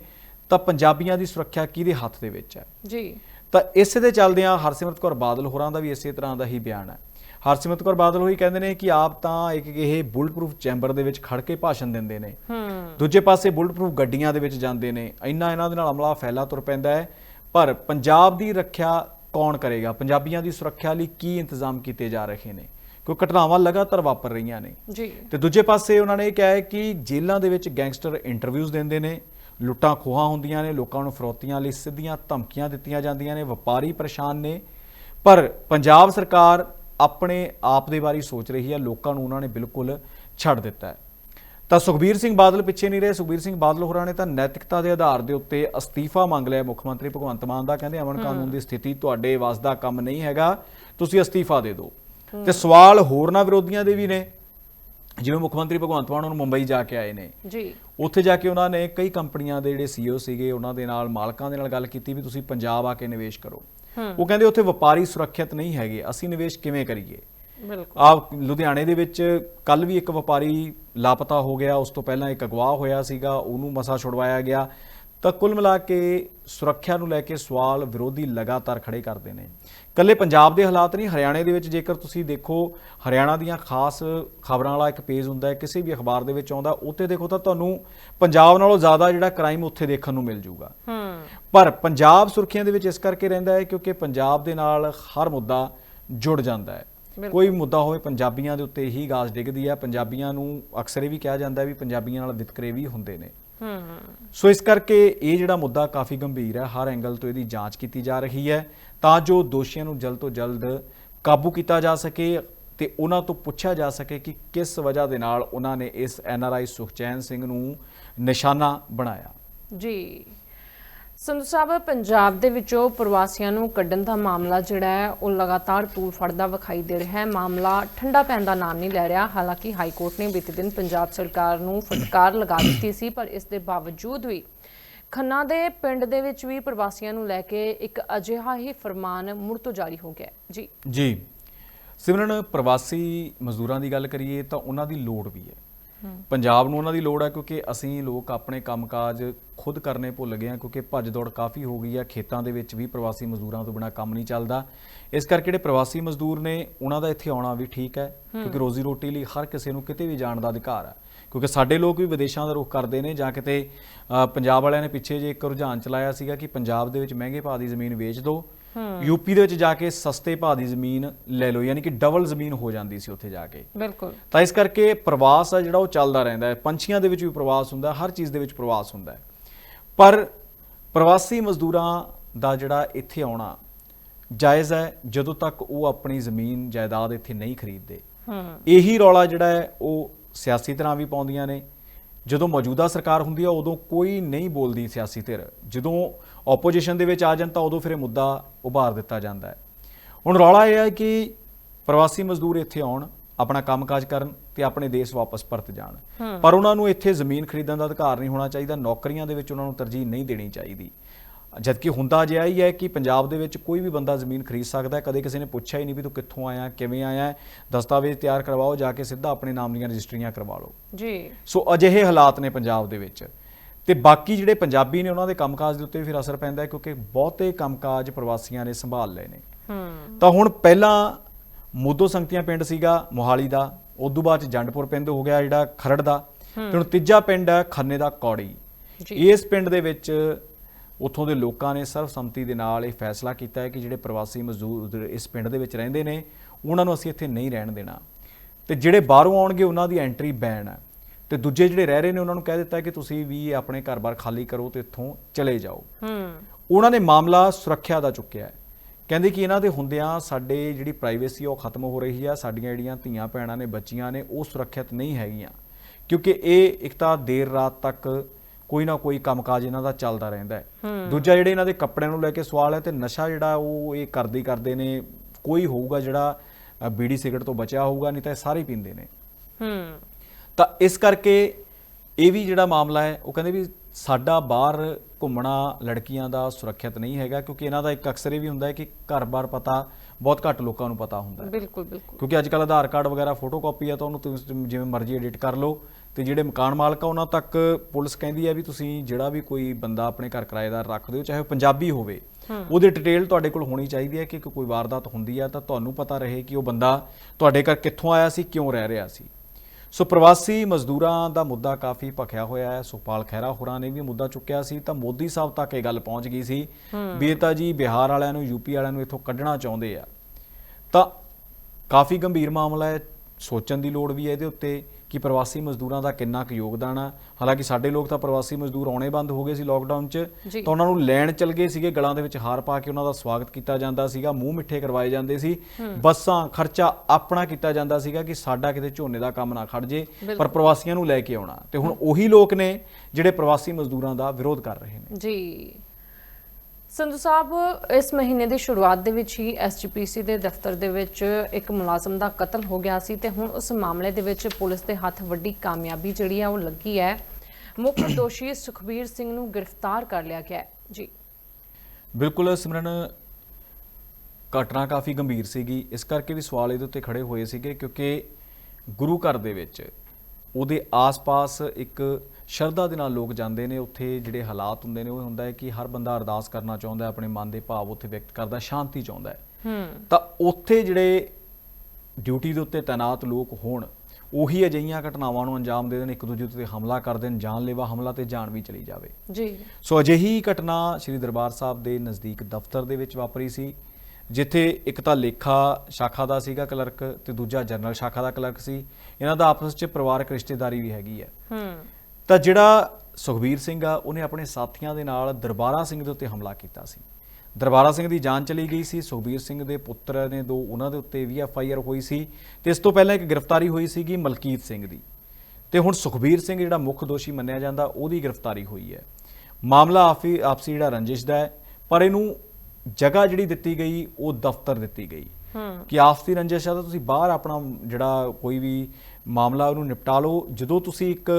ਤਾਂ ਪੰਜਾਬੀਆਂ ਦੀ ਸੁਰੱਖਿਆ ਕਿਹਦੇ ਹੱਥ ਦੇ ਵਿੱਚ ਹੈ? ਜੀ। ਤਾਂ ਇਸੇ ਦੇ ਚੱਲਦਿਆਂ ਹਰਸਿਮਰਤ ਕੌਰ ਬਾਦਲ ਹੋਰਾਂ ਦਾ ਵੀ ਇਸੇ ਤਰ੍ਹਾਂ ਦਾ ਹੀ ਬਿਆਨ ਹੈ। ਹਰਸਿਮਰਤ ਕੌਰ ਬਾਦਲ ਹੋਈ ਕਹਿੰਦੇ ਨੇ ਕਿ ਆਪ ਤਾਂ ਇੱਕ ਇਹ ਬੁਲਟ ਪ੍ਰੂਫ ਚੈਂਬਰ ਦੇ ਵਿੱਚ ਖੜ ਕੇ ਭਾਸ਼ਣ ਦਿੰਦੇ ਨੇ। ਹੂੰ। ਦੂਜੇ ਪਾਸੇ ਬੁਲਟ ਪ੍ਰੂਫ ਗੱਡੀਆਂ ਦੇ ਵਿੱਚ ਜਾਂਦੇ ਨੇ। ਇੰਨਾ ਇਹਨਾਂ ਦੇ ਨਾਲ ਅਮਲਾ ਫੈਲਾ ਤੁਰ ਪੈਂਦਾ ਹੈ। ਪਰ ਪੰਜਾਬ ਦੀ ਰੱਖਿਆ ਕੌਣ ਕਰੇਗਾ? ਪੰਜਾਬੀਆਂ ਦੀ ਸੁਰੱਖਿਆ ਲਈ ਕੀ ਇੰਤਜ਼ਾਮ ਕੀਤੇ ਜਾ ਰਹੇ ਨੇ? ਕਿਉਂਕਿ ਘਟਨਾਵਾਂ ਲਗਾਤਾਰ ਵਾਪਰ ਰਹੀਆਂ ਨੇ? ਜੀ। ਤੇ ਦੂਜੇ ਪਾਸੇ ਉਹਨਾਂ ਨੇ ਇਹ ਕਿਹਾ ਹੈ ਕਿ ਜੇਲ੍ਹਾਂ ਦੇ ਵਿੱਚ ਗੈਂਗਸਟਰ ਇੰਟਰਵਿਊਜ਼ ਦਿੰਦੇ ਨੇ। ਲੁੱਟਾਂ ਖੋਹਾਂ ਹੁੰਦੀਆਂ ਨੇ। ਲੋਕਾਂ ਨੂੰ ਫਰੋਤੀਆਂ ਲਈ ਸਿੱਧੀਆਂ ਧਮਕੀਆਂ ਦਿੱਤੀਆਂ ਜਾਂਦੀਆਂ ਨੇ। ਵਪਾਰੀ ਪਰੇਸ਼ਾਨ ਨੇ। ਪਰ ਪੰਜਾਬ ਸਰਕਾਰ ਆਪਣੇ ਆਪ ਦੇ ਬਾਰੇ ਸੋਚ ਰਹੀ ਹੈ ਲੋਕਾਂ ਨੂੰ ਉਹਨਾਂ ਨੇ ਬਿਲਕੁਲ ਛੱਡ ਦਿੱਤਾ ਹੈ। ਤਾਂ ਸੁਖਬੀਰ ਸਿੰਘ ਬਾਦਲ ਪਿੱਛੇ ਨਹੀਂ ਰਹੇ। ਸੁਖਬੀਰ ਸਿੰਘ ਬਾਦਲ ਹੋਰਾਂ ਨੇ ਤਾਂ ਨੈਤਿਕਤਾ ਦੇ ਆਧਾਰ ਦੇ ਉੱਤੇ ਅਸਤੀਫਾ ਮੰਗ ਲਿਆ ਮੁੱਖ ਮੰਤਰੀ ਭਗਵੰਤ ਮਾਨ ਦਾ ਕਹਿੰਦੇ ਅਮਨ ਕਾਨੂੰਨ ਦੀ ਸਥਿਤੀ ਤੁਹਾਡੇ ਵੱਸ ਦਾ ਕੰਮ ਨਹੀਂ ਹੈਗਾ। ਤੁਸੀਂ ਅਸਤੀਫਾ ਦੇ ਦਿਓ। ਤੇ ਸਵਾਲ ਹੋਰਨਾਂ ਵਿਰੋਧੀਆਂ ਦੇ ਵੀ ਨੇ। ਜਿਵੇਂ ਮੁੱਖ ਮੰਤਰੀ ਭਗਵੰਤ ਮਾਨ ਹੁਣ ਮੁੰਬਈ ਜਾ ਕੇ ਆਏ ਨੇ। ਜੀ। ਉੱਥੇ ਜਾ ਕੇ ਉਹਨਾਂ ਨੇ ਕਈ ਕੰਪਨੀਆਂ ਦੇ ਜਿਹੜੇ ਸੀਈਓ ਸੀਗੇ ਉਹਨਾਂ ਦੇ ਨਾਲ ਮਾਲਕਾਂ ਦੇ ਨਾਲ ਗੱਲ ਕੀਤੀ ਵੀ ਤੁਸੀਂ ਪੰਜਾਬ ਆ ਕੇ ਨਿਵੇਸ਼ ਕਰੋ। ਉਹ ਕਹਿੰਦੇ ਉੱਥੇ ਵਪਾਰੀ ਸੁਰੱਖਿਅਤ ਨਹੀਂ ਹੈਗੇ ਅਸੀਂ ਨਿਵੇਸ਼ ਕਿਵੇਂ ਕਰੀਏ? ਬਿਲਕੁਲ। ਆ ਲੁਧਿਆਣੇ ਦੇ ਵਿੱਚ ਕੱਲ ਵੀ ਇੱਕ ਵਪਾਰੀ ਲਾਪਤਾ ਹੋ ਗਿਆ ਉਸ ਤੋਂ ਪਹਿਲਾਂ ਇੱਕ ਅਗਵਾ ਹੋਇਆ ਸੀਗਾ ਉਹਨੂੰ ਮਸਾ ਛੁਡਵਾਇਆ ਗਿਆ। ਤਾਂ ਕੁੱਲ ਮਿਲਾ ਕੇ ਸੁਰੱਖਿਆ ਨੂੰ ਲੈ ਕੇ ਸਵਾਲ ਵਿਰੋਧੀ ਲਗਾਤਾਰ ਖੜੇ ਕਰਦੇ ਨੇ। ਕੱਲੇ ਪੰਜਾਬ ਦੇ ਹਾਲਾਤ ਨਹੀਂ ਹਰਿਆਣੇ ਦੇ ਵਿੱਚ ਜੇਕਰ ਤੁਸੀਂ ਦੇਖੋ ਹਰਿਆਣਾ ਦੀਆਂ ਖਾਸ ਖਬਰਾਂ ਵਾਲਾ ਇੱਕ ਪੇਜ ਹੁੰਦਾ ਹੈ ਕਿਸੇ ਵੀ ਅਖਬਾਰ ਦੇ ਵਿੱਚ ਆਉਂਦਾ ਉੱਤੇ ਦੇਖੋ ਤਾਂ ਤੁਹਾਨੂੰ ਪੰਜਾਬ ਨਾਲੋਂ ਜ਼ਿਆਦਾ ਜਿਹੜਾ ਕ੍ਰਾਈਮ ਉੱਥੇ ਦੇਖਣ ਨੂੰ ਮਿਲ ਜਾਊਗਾ ਹੂੰ। ਪਰ ਪੰਜਾਬ ਸੁਰਖੀਆਂ ਦੇ ਵਿੱਚ ਇਸ ਕਰਕੇ ਰਹਿੰਦਾ ਹੈ ਕਿਉਂਕਿ ਪੰਜਾਬ ਦੇ ਨਾਲ ਹਰ ਮੁੱਦਾ ਜੁੜ ਜਾਂਦਾ ਹੈ। ਕੋਈ ਮੁੱਦਾ ਹੋਵੇ ਪੰਜਾਬੀਆਂ ਦੇ ਉੱਤੇ ਹੀ ਗਾਜ ਡਿੱਗਦੀ ਹੈ। ਪੰਜਾਬੀਆਂ ਨੂੰ ਅਕਸਰ ਇਹ ਵੀ ਕਿਹਾ ਜਾਂਦਾ ਹੈ ਵੀ ਪੰਜਾਬੀਆਂ ਨਾਲ ਵਿਤਕਰੇ ਵੀ ਹੁੰਦੇ ਨੇ। ਸੋ ਇਸ ਕਰਕੇ ਇਹ ਜਿਹੜਾ ਮੁੱਦਾ ਕਾਫੀ ਗੰਭੀਰ ਹੈ, ਹਰ ਐਂਗਲ ਤੋਂ ਇਹਦੀ ਜਾਂਚ ਕੀਤੀ ਜਾ ਰਹੀ ਹੈ ਤਾਂ ਜੋ ਦੋਸ਼ੀਆਂ ਨੂੰ ਜਲਦ ਤੋਂ ਜਲਦ ਕਾਬੂ ਕੀਤਾ ਜਾ ਸਕੇ ਤੇ ਉਹਨਾਂ ਤੋਂ ਪੁੱਛਿਆ ਜਾ ਸਕੇ ਕਿ ਕਿਸ ਵਜ੍ਹਾ ਦੇ ਨਾਲ ਉਹਨਾਂ ਨੇ ਇਸ ਐਨਆਰਆਈ ਸੁਖਚੈਨ ਸਿੰਘ ਨੂੰ ਨਿਸ਼ਾਨਾ ਬਣਾਇਆ। ਜੀ। ਸੰਧੂ ਸਾਹਿਬ, ਪੰਜਾਬ ਦੇ ਵਿੱਚੋਂ ਪ੍ਰਵਾਸੀਆਂ ਨੂੰ ਕੱਢਣ ਦਾ ਮਾਮਲਾ ਜਿਹੜਾ ਹੈ, ਉਹ ਲਗਾਤਾਰ ਤੂਲ ਫੜਦਾ ਵਿਖਾਈ ਦੇ ਰਿਹਾ ਹੈ। ਮਾਮਲਾ ਠੰਡਾ ਪੈਣ ਦਾ ਨਾਮ ਨਹੀਂ ਲੈ ਰਿਹਾ। ਹਾਲਾਂਕਿ ਹਾਈ ਕੋਰਟ ਨੇ ਬੀਤੇ ਦਿਨ ਪੰਜਾਬ ਸਰਕਾਰ ਨੂੰ ਫਟਕਾਰ ਲਗਾ ਦਿੱਤੀ ਸੀ, ਪਰ ਇਸ ਦੇ ਬਾਵਜੂਦ ਵੀ ਖੰਨਾ ਦੇ ਪਿੰਡ ਦੇ ਵਿੱਚ ਵੀ ਪ੍ਰਵਾਸੀਆਂ ਨੂੰ ਲੈ ਕੇ ਇੱਕ ਅਜਿਹਾ ਹੀ ਫਰਮਾਨ ਮੁੜ ਤੋਂ ਜਾਰੀ ਹੋ ਗਿਆ ਜੀ। ਜੀ। ਸਿਮਰਨ, ਪ੍ਰਵਾਸੀ ਮਜ਼ਦੂਰਾਂ ਦੀ ਗੱਲ ਕਰੀਏ ਤਾਂ ਉਹਨਾਂ ਦੀ ਲੋੜ ਵੀ ਹੈ। ਪੰਜਾਬ ਨੂੰ ਉਹਨਾਂ ਦੀ ਲੋੜ ਹੈ ਕਿਉਂਕਿ ਅਸੀਂ ਲੋਕ ਆਪਣੇ ਕੰਮਕਾਜ ਖੁਦ ਕਰਨੇ ਭੁੱਲ ਗਏ ਹਾਂ ਕਿਉਂਕਿ ਭੱਜ ਦੌੜ ਕਾਫੀ ਹੋ ਗਈ ਹੈ ਖੇਤਾਂ ਦੇ ਵਿੱਚ ਵੀ ਪ੍ਰਵਾਸੀ ਮਜ਼ਦੂਰਾਂ ਤੋਂ ਬਿਨਾ ਕੰਮ ਨਹੀਂ ਚੱਲਦਾ। ਇਸ ਕਰਕੇ ਜਿਹੜੇ ਪ੍ਰਵਾਸੀ ਮਜ਼ਦੂਰ ਨੇ ਉਹਨਾਂ ਦਾ ਇੱਥੇ ਆਉਣਾ ਵੀ ਠੀਕ ਹੈ ਕਿਉਂਕਿ ਰੋਜ਼ੀ ਰੋਟੀ ਲਈ ਹਰ ਕਿਸੇ ਨੂੰ ਕਿਤੇ ਵੀ ਜਾਣ ਦਾ ਅਧਿਕਾਰ ਹੈ ਕਿਉਂਕਿ ਸਾਡੇ ਲੋਕ ਵੀ ਵਿਦੇਸ਼ਾਂ ਦਾ ਰੁਖ ਕਰਦੇ ਨੇ ਜਾਂ ਕਿਤੇ ਪੰਜਾਬ ਵਾਲਿਆਂ ਨੇ ਪਿੱਛੇ ਜੇ ਇੱਕ ਰੁਝਾਨ ਚਲਾਇਆ ਸੀਗਾ ਕਿ ਪੰਜਾਬ ਦੇ ਵਿੱਚ ਮਹਿੰਗੇ ਭਾਅ ਦੀ ਜ਼ਮੀਨ ਵੇਚ ਦਿਓ ਯੂਪੀ ਦੇ ਵਿੱਚ ਜਾ ਕੇ ਸਸਤੇ ਭਾਅ ਦੀ ਜ਼ਮੀਨ ਲੈ ਲਓ ਯਾਨੀ ਕਿ ਡਬਲ ਜ਼ਮੀਨ ਹੋ ਜਾਂਦੀ ਸੀ ਉੱਥੇ ਜਾ ਕੇ। ਬਿਲਕੁਲ। ਤਾਂ ਇਸ ਕਰਕੇ ਪ੍ਰਵਾਸ ਆ ਜਿਹੜਾ ਉਹ ਚੱਲਦਾ ਰਹਿੰਦਾ ਹੈ। ਪੰਛੀਆਂ ਦੇ ਵਿੱਚ ਵੀ ਪ੍ਰਵਾਸ ਹੁੰਦਾ ਹੈ, ਹਰ ਚੀਜ਼ ਦੇ ਵਿੱਚ ਪ੍ਰਵਾਸ ਹੁੰਦਾ ਹੈ। ਪਰ ਪ੍ਰਵਾਸੀ ਮਜ਼ਦੂਰਾਂ ਦਾ ਜਿਹੜਾ ਇੱਥੇ ਆਉਣਾ ਜਾਇਜ਼ ਹੈ ਜਦੋਂ ਤੱਕ ਉਹ ਆਪਣੀ ਜ਼ਮੀਨ ਜਾਇਦਾਦ ਇੱਥੇ ਨਹੀਂ ਖਰੀਦਦੇ। ਹੂੰ। ਇਹੀ ਰੌਲਾ ਜਿਹੜਾ ਹੈ ਉਹ ਸਿਆਸੀ ਤਰ੍ਹਾਂ ਵੀ ਪਾਉਂਦੀਆਂ ਨੇ। ਜਦੋਂ ਮੌਜੂਦਾ ਸਰਕਾਰ ਹੁੰਦੀ ਆ ਉਦੋਂ ਕੋਈ ਨਹੀਂ ਬੋਲਦੀ ਸਿਆਸੀ ਧਿਰ। ਜਦੋਂ ਆਪੋਜੀਸ਼ਨ ਦੇ ਵਿੱਚ ਆ ਜਾਣ ਤਾਂ ਉਦੋਂ ਫਿਰ ਇਹ ਮੁੱਦਾ ਉਭਾਰ ਦਿੱਤਾ ਜਾਂਦਾ ਹੈ। ਹੁਣ ਰੌਲਾ ਇਹ ਹੈ ਕਿ ਪ੍ਰਵਾਸੀ ਮਜ਼ਦੂਰ ਇੱਥੇ ਆਉਣ ਆਪਣਾ ਕੰਮਕਾਜ ਕਰਨ ਤੇ ਆਪਣੇ ਦੇਸ਼ ਵਾਪਸ ਪਰਤ ਜਾਣ। ਪਰ ਉਹਨਾਂ ਨੂੰ ਇੱਥੇ ਜ਼ਮੀਨ ਖਰੀਦਣ ਦਾ ਅਧਿਕਾਰ ਨਹੀਂ ਹੋਣਾ ਚਾਹੀਦਾ ਨੌਕਰੀਆਂ ਦੇ ਵਿੱਚ ਉਹਨਾਂ ਨੂੰ ਤਰਜੀਹ ਨਹੀਂ ਦੇਣੀ ਚਾਹੀਦੀ। ਜਦਕਿ ਹੁੰਦਾ ਜਿਹਾ ਹੀ ਹੈ ਕਿ ਪੰਜਾਬ ਦੇ ਵਿੱਚ ਕੋਈ ਵੀ ਬੰਦਾ ਜ਼ਮੀਨ ਖਰੀਦ ਸਕਦਾ ਹੈ ਕਦੇ ਕਿਸੇ ਨੇ ਪੁੱਛਿਆ ਹੀ ਨਹੀਂ ਵੀ ਤੂੰ ਕਿੱਥੋਂ ਆਇਆ ਕਿਵੇਂ ਆਇਆ ਦਸਤਾਵੇਜ਼ ਤਿਆਰ ਕਰਵਾਓ ਜਾ ਕੇ ਸਿੱਧਾ ਆਪਣੇ ਨਾਮ ਦੀਆਂ ਰਜਿਸਟਰੀਆਂ ਕਰਵਾ ਲਓ। ਜੀ। ਸੋ ਅਜਿਹੇ ਹਾਲਾਤ ਨੇ ਪੰਜਾਬ ਦੇ ਵਿੱਚ। ਤੇ ਬਾਕੀ ਜਿਹੜੇ ਪੰਜਾਬੀ ਨੇ ਉਹਨਾਂ ਦੇ ਕੰਮਕਾਜ ਦੇ ਉੱਤੇ ਵੀ ਫਿਰ ਅਸਰ ਪੈਂਦਾ ਹੈ ਕਿਉਂਕਿ ਬਹੁਤੇ ਕੰਮਕਾਜ ਪ੍ਰਵਾਸੀਆਂ ਨੇ ਸੰਭਾਲ ਲਏ ਨੇ। ਹੂੰ। ਤਾਂ ਹੁਣ ਪਹਿਲਾਂ ਮੋਦੋ ਸੰਗਤੀਆਂ ਪਿੰਡ ਸੀਗਾ ਮੋਹਾਲੀ ਦਾ ਉਦੋਂ ਬਾਅਦ ਚ ਜੰਡਪੁਰ ਪਿੰਡ ਹੋ ਗਿਆ ਜਿਹੜਾ ਖਰੜ ਦਾ। ਤੇ ਹੁਣ ਤੀਜਾ ਪਿੰਡ ਹੈ ਖੰਨੇ ਦਾ ਕੌੜੀ। ਇਸ ਪਿੰਡ ਦੇ ਵਿੱਚ ਉੱਥੋਂ ਦੇ ਲੋਕਾਂ ਨੇ ਸਰਵਸੰਮਤੀ ਦੇ ਨਾਲ ਇਹ ਫੈਸਲਾ ਕੀਤਾ ਹੈ ਕਿ ਜਿਹੜੇ ਪ੍ਰਵਾਸੀ ਮਜ਼ਦੂਰ ਇਸ ਪਿੰਡ ਦੇ ਵਿੱਚ ਰਹਿੰਦੇ ਨੇ ਉਹਨਾਂ ਨੂੰ ਅਸੀਂ ਇੱਥੇ ਨਹੀਂ ਰਹਿਣ ਦੇਣਾ। ਤੇ ਜਿਹੜੇ ਬਾਹਰੋਂ ਆਉਣਗੇ ਉਹਨਾਂ ਦੀ ਐਂਟਰੀ ਬੈਨ ਹੈ। ਤੇ ਦੂਜੇ ਜਿਹੜੇ ਰਹਿ ਰਹੇ ਨੇ ਉਹਨਾਂ ਨੂੰ ਕਹਿ ਦਿੱਤਾ ਕਿ ਤੁਸੀਂ ਵੀ ਆਪਣੇ ਘਰ-ਬਾਰ ਖਾਲੀ ਕਰੋ ਤੇ ਇੱਥੋਂ ਚਲੇ ਜਾਓ। ਹੂੰ। ਉਹਨਾਂ ਨੇ ਮਾਮਲਾ ਸੁਰੱਖਿਆ ਦਾ ਚੁੱਕਿਆ ਹੈ। ਕਹਿੰਦੇ ਕਿ ਇਹਨਾਂ ਦੇ ਹੁੰਦਿਆਂ ਸਾਡੇ ਜਿਹੜੀ ਪ੍ਰਾਈਵੇਸੀ ਉਹ ਖਤਮ ਹੋ ਰਹੀ ਆ। ਸਾਡੀਆਂ ਜਿਹੜੀਆਂ ਧੀਆਂ ਭੈਣਾਂ ਨੇ ਬੱਚੀਆਂ ਨੇ ਉਹ ਸੁਰੱਖਿਅਤ ਨਹੀਂ ਹੈਗੀਆਂ। ਕਿਉਂਕਿ ਇਹ ਇੱਕ ਤਾਂ ਦੇਰ ਰਾਤ ਤੱਕ ਕੋਈ ਨਾ ਕੋਈ ਕੰਮਕਾਜ ਇਹਨਾਂ ਦਾ ਚੱਲਦਾ ਰਹਿੰਦਾ ਹੈ। ਦੂਜਾ ਜਿਹੜੇ ਇਹਨਾਂ ਦੇ ਕੱਪੜਿਆਂ ਨੂੰ ਲੈ ਕੇ ਸਵਾਲ ਹੈ ਤੇ ਨਸ਼ਾ ਜਿਹੜਾ ਉਹ ਇਹ ਕਰਦੇ ਕਰਦੇ ਨੇ ਕੋਈ ਹੋਊਗਾ ਜਿਹੜਾ ਬੀੜੀ ਸਿਗਰਟ ਤੋਂ ਬਚਿਆ ਹੋਊਗਾ ਨਹੀਂ ਤਾਂ ਇਹ ਸਾਰੇ ਪੀਂਦੇ ਨੇ। ਹੂੰ। ਤਾਂ ਇਸ ਕਰਕੇ ਇਹ ਵੀ ਜਿਹੜਾ ਮਾਮਲਾ ਹੈ ਉਹ ਕਹਿੰਦੇ ਵੀ ਸਾਡਾ ਬਾਹਰ ਘੁੰਮਣਾ ਲੜਕੀਆਂ ਦਾ ਸੁਰੱਖਿਅਤ ਨਹੀਂ ਹੈਗਾ ਕਿਉਂਕਿ ਇਹਨਾਂ ਦਾ ਇੱਕ ਅਕਸਰ ਇਹ ਵੀ ਹੁੰਦਾ ਹੈ ਕਿ ਘਰ-ਬਾਰ ਪਤਾ ਬਹੁਤ ਘੱਟ ਲੋਕਾਂ ਨੂੰ ਪਤਾ ਹੁੰਦਾ ਹੈ। ਬਿਲਕੁਲ ਬਿਲਕੁਲ। ਕਿਉਂਕਿ ਅੱਜ ਕੱਲ ਆਧਾਰ ਕਾਰਡ ਵਗੈਰਾ ਫੋਟੋਕਾਪੀ ਆ ਤਾਂ ਉਹਨੂੰ ਤੁਸੀਂ ਜਿਵੇਂ ਮਰਜ਼ੀ ਐਡਿਟ ਕਰ ਲਓ ਤੇ ਜਿਹੜੇ ਮਕਾਨ ਮਾਲਕ ਆ ਉਹਨਾਂ ਤੱਕ ਪੁਲਿਸ ਕਹਿੰਦੀ ਹੈ ਵੀ ਤੁਸੀਂ ਜਿਹੜਾ ਵੀ ਕੋਈ ਬੰਦਾ ਆਪਣੇ ਘਰ ਕਿਰਾਏਦਾਰ ਰੱਖਦੇ ਹੋ ਚਾਹੇ ਉਹ ਪੰਜਾਬੀ ਹੋਵੇ ਉਹਦੀ ਡਿਟੇਲ ਤੁਹਾਡੇ ਕੋਲ ਹੋਣੀ ਚਾਹੀਦੀ ਹੈ ਕਿ ਕੋਈ ਵਾਰਦਾਤ ਹੁੰਦੀ ਆ ਤਾਂ ਤੁਹਾਨੂੰ ਪਤਾ ਰਹੇ ਕਿ ਉਹ ਬੰਦਾ ਤੁਹਾਡੇ ਘਰ ਕਿੱਥੋਂ ਆਇਆ ਸੀ ਕਿਉਂ ਰਹਿ ਰਿਹਾ ਸੀ। ਸੋ ਪ੍ਰਵਾਸੀ ਮਜ਼ਦੂਰਾਂ ਦਾ ਮੁੱਦਾ ਕਾਫੀ ਭਖਿਆ ਹੋਇਆ ਹੈ। ਸੁਖਪਾਲ ਖਹਿਰਾ ਹੋਰਾਂ ਨੇ ਵੀ ਮੁੱਦਾ ਚੁੱਕਿਆ ਸੀ। ਤਾਂ ਮੋਦੀ ਸਾਹਿਬ ਤੱਕ ਇਹ ਗੱਲ ਪਹੁੰਚ ਗਈ ਸੀ। ਵੀ ਇਹ ਤਾਂ ਜੀ ਬਿਹਾਰ ਵਾਲਿਆਂ ਨੂੰ ਯੂਪੀ ਵਾਲਿਆਂ ਨੂੰ ਇੱਥੋਂ ਕੱਢਣਾ ਚਾਹੁੰਦੇ ਆ। ਤਾਂ ਕਾਫੀ ਗੰਭੀਰ ਮਾਮਲਾ ਹੈ। ਸੋਚਣ ਦੀ ਲੋੜ ਵੀ ਹੈ ਇਹਦੇ ਉੱਤੇ। ਕਿ ਪ੍ਰਵਾਸੀ ਮਜ਼ਦੂਰਾਂ ਦਾ ਕਿੰਨਾ ਕੁ ਯੋਗਦਾਨ ਆ। ਹਾਲਾਂਕਿ ਸਾਡੇ ਲੋਕ ਤਾਂ ਪ੍ਰਵਾਸੀ ਮਜ਼ਦੂਰ ਆਉਣੇ ਬੰਦ ਹੋ ਗਏ ਸੀ ਲੋਕਡਾਊਨ 'ਚ। ਤਾਂ ਉਹਨਾਂ ਨੂੰ ਲੈਣ ਚਲ ਗਏ ਸੀਗੇ ਗਲਾਂ ਦੇ ਵਿੱਚ ਹਾਰ ਪਾ ਕੇ ਉਹਨਾਂ ਦਾ ਸਵਾਗਤ ਕੀਤਾ ਜਾਂਦਾ ਸੀਗਾ ਮੂੰਹ ਮਿੱਠੇ ਕਰਵਾਏ ਜਾਂਦੇ ਸੀ। ਬੱਸਾਂ ਖਰਚਾ ਆਪਣਾ ਕੀਤਾ ਜਾਂਦਾ ਸੀਗਾ ਕਿ ਸਾਡਾ ਕਿਤੇ ਝੋਨੇ ਦਾ ਕੰਮ ਨਾ ਖੜ ਜੇ ਪਰ ਪ੍ਰਵਾਸੀਆਂ ਨੂੰ ਲੈ ਕੇ ਆਉਣਾ। ਤੇ ਹੁਣ ਉਹੀ ਲੋਕ ਨੇ ਜਿਹੜੇ ਪ੍ਰਵਾਸੀ ਮਜ਼ਦੂਰਾਂ ਦਾ ਵਿਰੋਧ ਕਰ ਰਹੇ ਨੇ। ਜੀ। ਸੰਧੂ ਸਾਹਿਬ, ਇਸ ਮਹੀਨੇ ਦੀ ਸ਼ੁਰੂਆਤ ਦੇ ਵਿੱਚ ਹੀ ਐਸਜੀਪੀਸੀ ਦੇ ਦਫ਼ਤਰ ਦੇ ਵਿੱਚ ਇੱਕ ਮੁਲਾਜ਼ਮ ਦਾ ਕਤਲ ਹੋ ਗਿਆ ਸੀ ਤੇ ਹੁਣ ਉਸ ਮਾਮਲੇ ਦੇ ਵਿੱਚ ਪੁਲਿਸ ਦੇ ਹੱਥ ਵੱਡੀ ਕਾਮਯਾਬੀ ਜਿਹੜੀ ਹੈ ਉਹ ਲੱਗੀ ਹੈ। ਮੁੱਖ ਦੋਸ਼ੀ ਸੁਖਬੀਰ ਸਿੰਘ ਨੂੰ ਗ੍ਰਿਫਤਾਰ ਕਰ ਲਿਆ ਗਿਆ ਹੈ। ਜੀ। ਬਿਲਕੁਲ ਸਿਮਰਨ, ਘਟਨਾ ਕਾਫੀ ਗੰਭੀਰ ਸੀਗੀ। ਇਸ ਕਰਕੇ ਵੀ ਸਵਾਲ ਇਹਦੇ ਉੱਤੇ ਖੜੇ ਹੋਏ ਸੀਗੇ ਕਿਉਂਕਿ ਗੁਰੂ ਘਰ ਦੇ ਵਿੱਚ ਉਹਦੇ ਆਸ-ਪਾਸ ਇੱਕ ਸ਼ਰਧਾ ਦੇ ਨਾਲ ਲੋਕ ਜਾਂਦੇ ਨੇ ਉੱਥੇ ਜਿਹੜੇ ਹਾਲਾਤ ਹੁੰਦੇ ਨੇ ਉਹ ਹੁੰਦਾ ਹੈ ਕਿ ਹਰ ਬੰਦਾ ਅਰਦਾਸ ਕਰਨਾ ਚਾਹੁੰਦਾ ਹੈ ਆਪਣੇ ਮਨ ਦੇ ਭਾਵ ਉੱਥੇ ਵਿਅਕਤ ਕਰਦਾ ਸ਼ਾਂਤੀ ਚਾਹੁੰਦਾ ਹੈ। ਹੂੰ। ਤਾਂ ਉੱਥੇ ਜਿਹੜੇ ਡਿਊਟੀ ਦੇ ਉੱਤੇ ਤਾਇਨਾਤ ਲੋਕ ਹੋਣ ਉਹੀ ਅਜਿਹੀਆਂ ਘਟਨਾਵਾਂ ਨੂੰ ਅੰਜਾਮ ਦੇ ਦੇਣ ਇੱਕ ਦੂਜੇ ਉੱਤੇ ਹਮਲਾ ਕਰ ਦੇਣ ਜਾਨਲੇਵਾ ਹਮਲਾ ਤੇ ਜਾਨ ਵੀ ਚਲੀ ਜਾਵੇ। ਜੀ। ਸੋ ਅਜਿਹੀ ਘਟਨਾ ਸ੍ਰੀ ਦਰਬਾਰ ਸਾਹਿਬ ਦੇ ਨਜ਼ਦੀਕ ਦਫ਼ਤਰ ਦੇ ਵਿੱਚ ਵਾਪਰੀ ਸੀ ਜਿੱਥੇ ਇੱਕ ਤਾਂ ਲੇਖਾ ਸ਼ਾਖਾ ਦਾ ਸੀਗਾ ਕਲਰਕ ਤੇ ਦੂਜਾ ਜਨਰਲ ਸ਼ਾਖਾ ਦਾ ਕਲਰਕ ਸੀ। ਇਹਨਾਂ ਦਾ ਆਪਸ ਵਿੱਚ ਪਰਿਵਾਰਕ ਰਿਸ਼ਤੇਦਾਰੀ ਵੀ ਹੈਗੀ ਹੈ। ਹੂੰ। ਤਾਂ ਜਿਹੜਾ ਸੁਖਬੀਰ ਸਿੰਘ ਆ ਉਹਨੇ ਆਪਣੇ ਸਾਥੀਆਂ ਦੇ ਨਾਲ ਦਰਬਾਰਾ ਸਿੰਘ ਦੇ ਉੱਤੇ ਹਮਲਾ ਕੀਤਾ ਸੀ। ਦਰਬਾਰਾ ਸਿੰਘ ਦੀ ਜਾਨ ਚਲੀ ਗਈ ਸੀ ਸੁਖਬੀਰ ਸਿੰਘ ਦੇ ਪੁੱਤਰ ਨੇ ਦੋ ਉਹਨਾਂ ਦੇ ਉੱਤੇ ਵੀ ਐਫ ਆਈ ਆਰ ਹੋਈ ਸੀ ਤੇ ਇਸ ਤੋਂ ਪਹਿਲਾਂ ਇੱਕ ਗ੍ਰਿਫਤਾਰੀ ਹੋਈ ਸੀਗੀ ਮਲਕੀਤ ਸਿੰਘ ਦੀ। ਤੇ ਹੁਣ ਸੁਖਬੀਰ ਸਿੰਘ ਜਿਹੜਾ ਮੁੱਖ ਦੋਸ਼ੀ ਮੰਨਿਆ ਜਾਂਦਾ ਉਹਦੀ ਗ੍ਰਿਫਤਾਰੀ ਹੋਈ ਹੈ। ਮਾਮਲਾ ਆਫੀ ਆਪਸੀ ਜਿਹੜਾ ਰੰਜਿਸ਼ ਦਾ ਹੈ ਪਰ ਇਹਨੂੰ ਜਗ੍ਹਾ ਜਿਹੜੀ ਦਿੱਤੀ ਗਈ ਉਹ ਦਫ਼ਤਰ ਦਿੱਤੀ ਗਈ। ਕਿ ਆਪਸੀ ਰੰਜਿਸ਼ ਆ ਤਾਂ ਤੁਸੀਂ ਬਾਹਰ ਆਪਣਾ ਜਿਹੜਾ ਕੋਈ ਵੀ ਮਾਮਲਾ ਉਹਨੂੰ ਨਿਪਟਾ ਲਓ। ਜਦੋਂ ਤੁਸੀਂ ਇੱਕ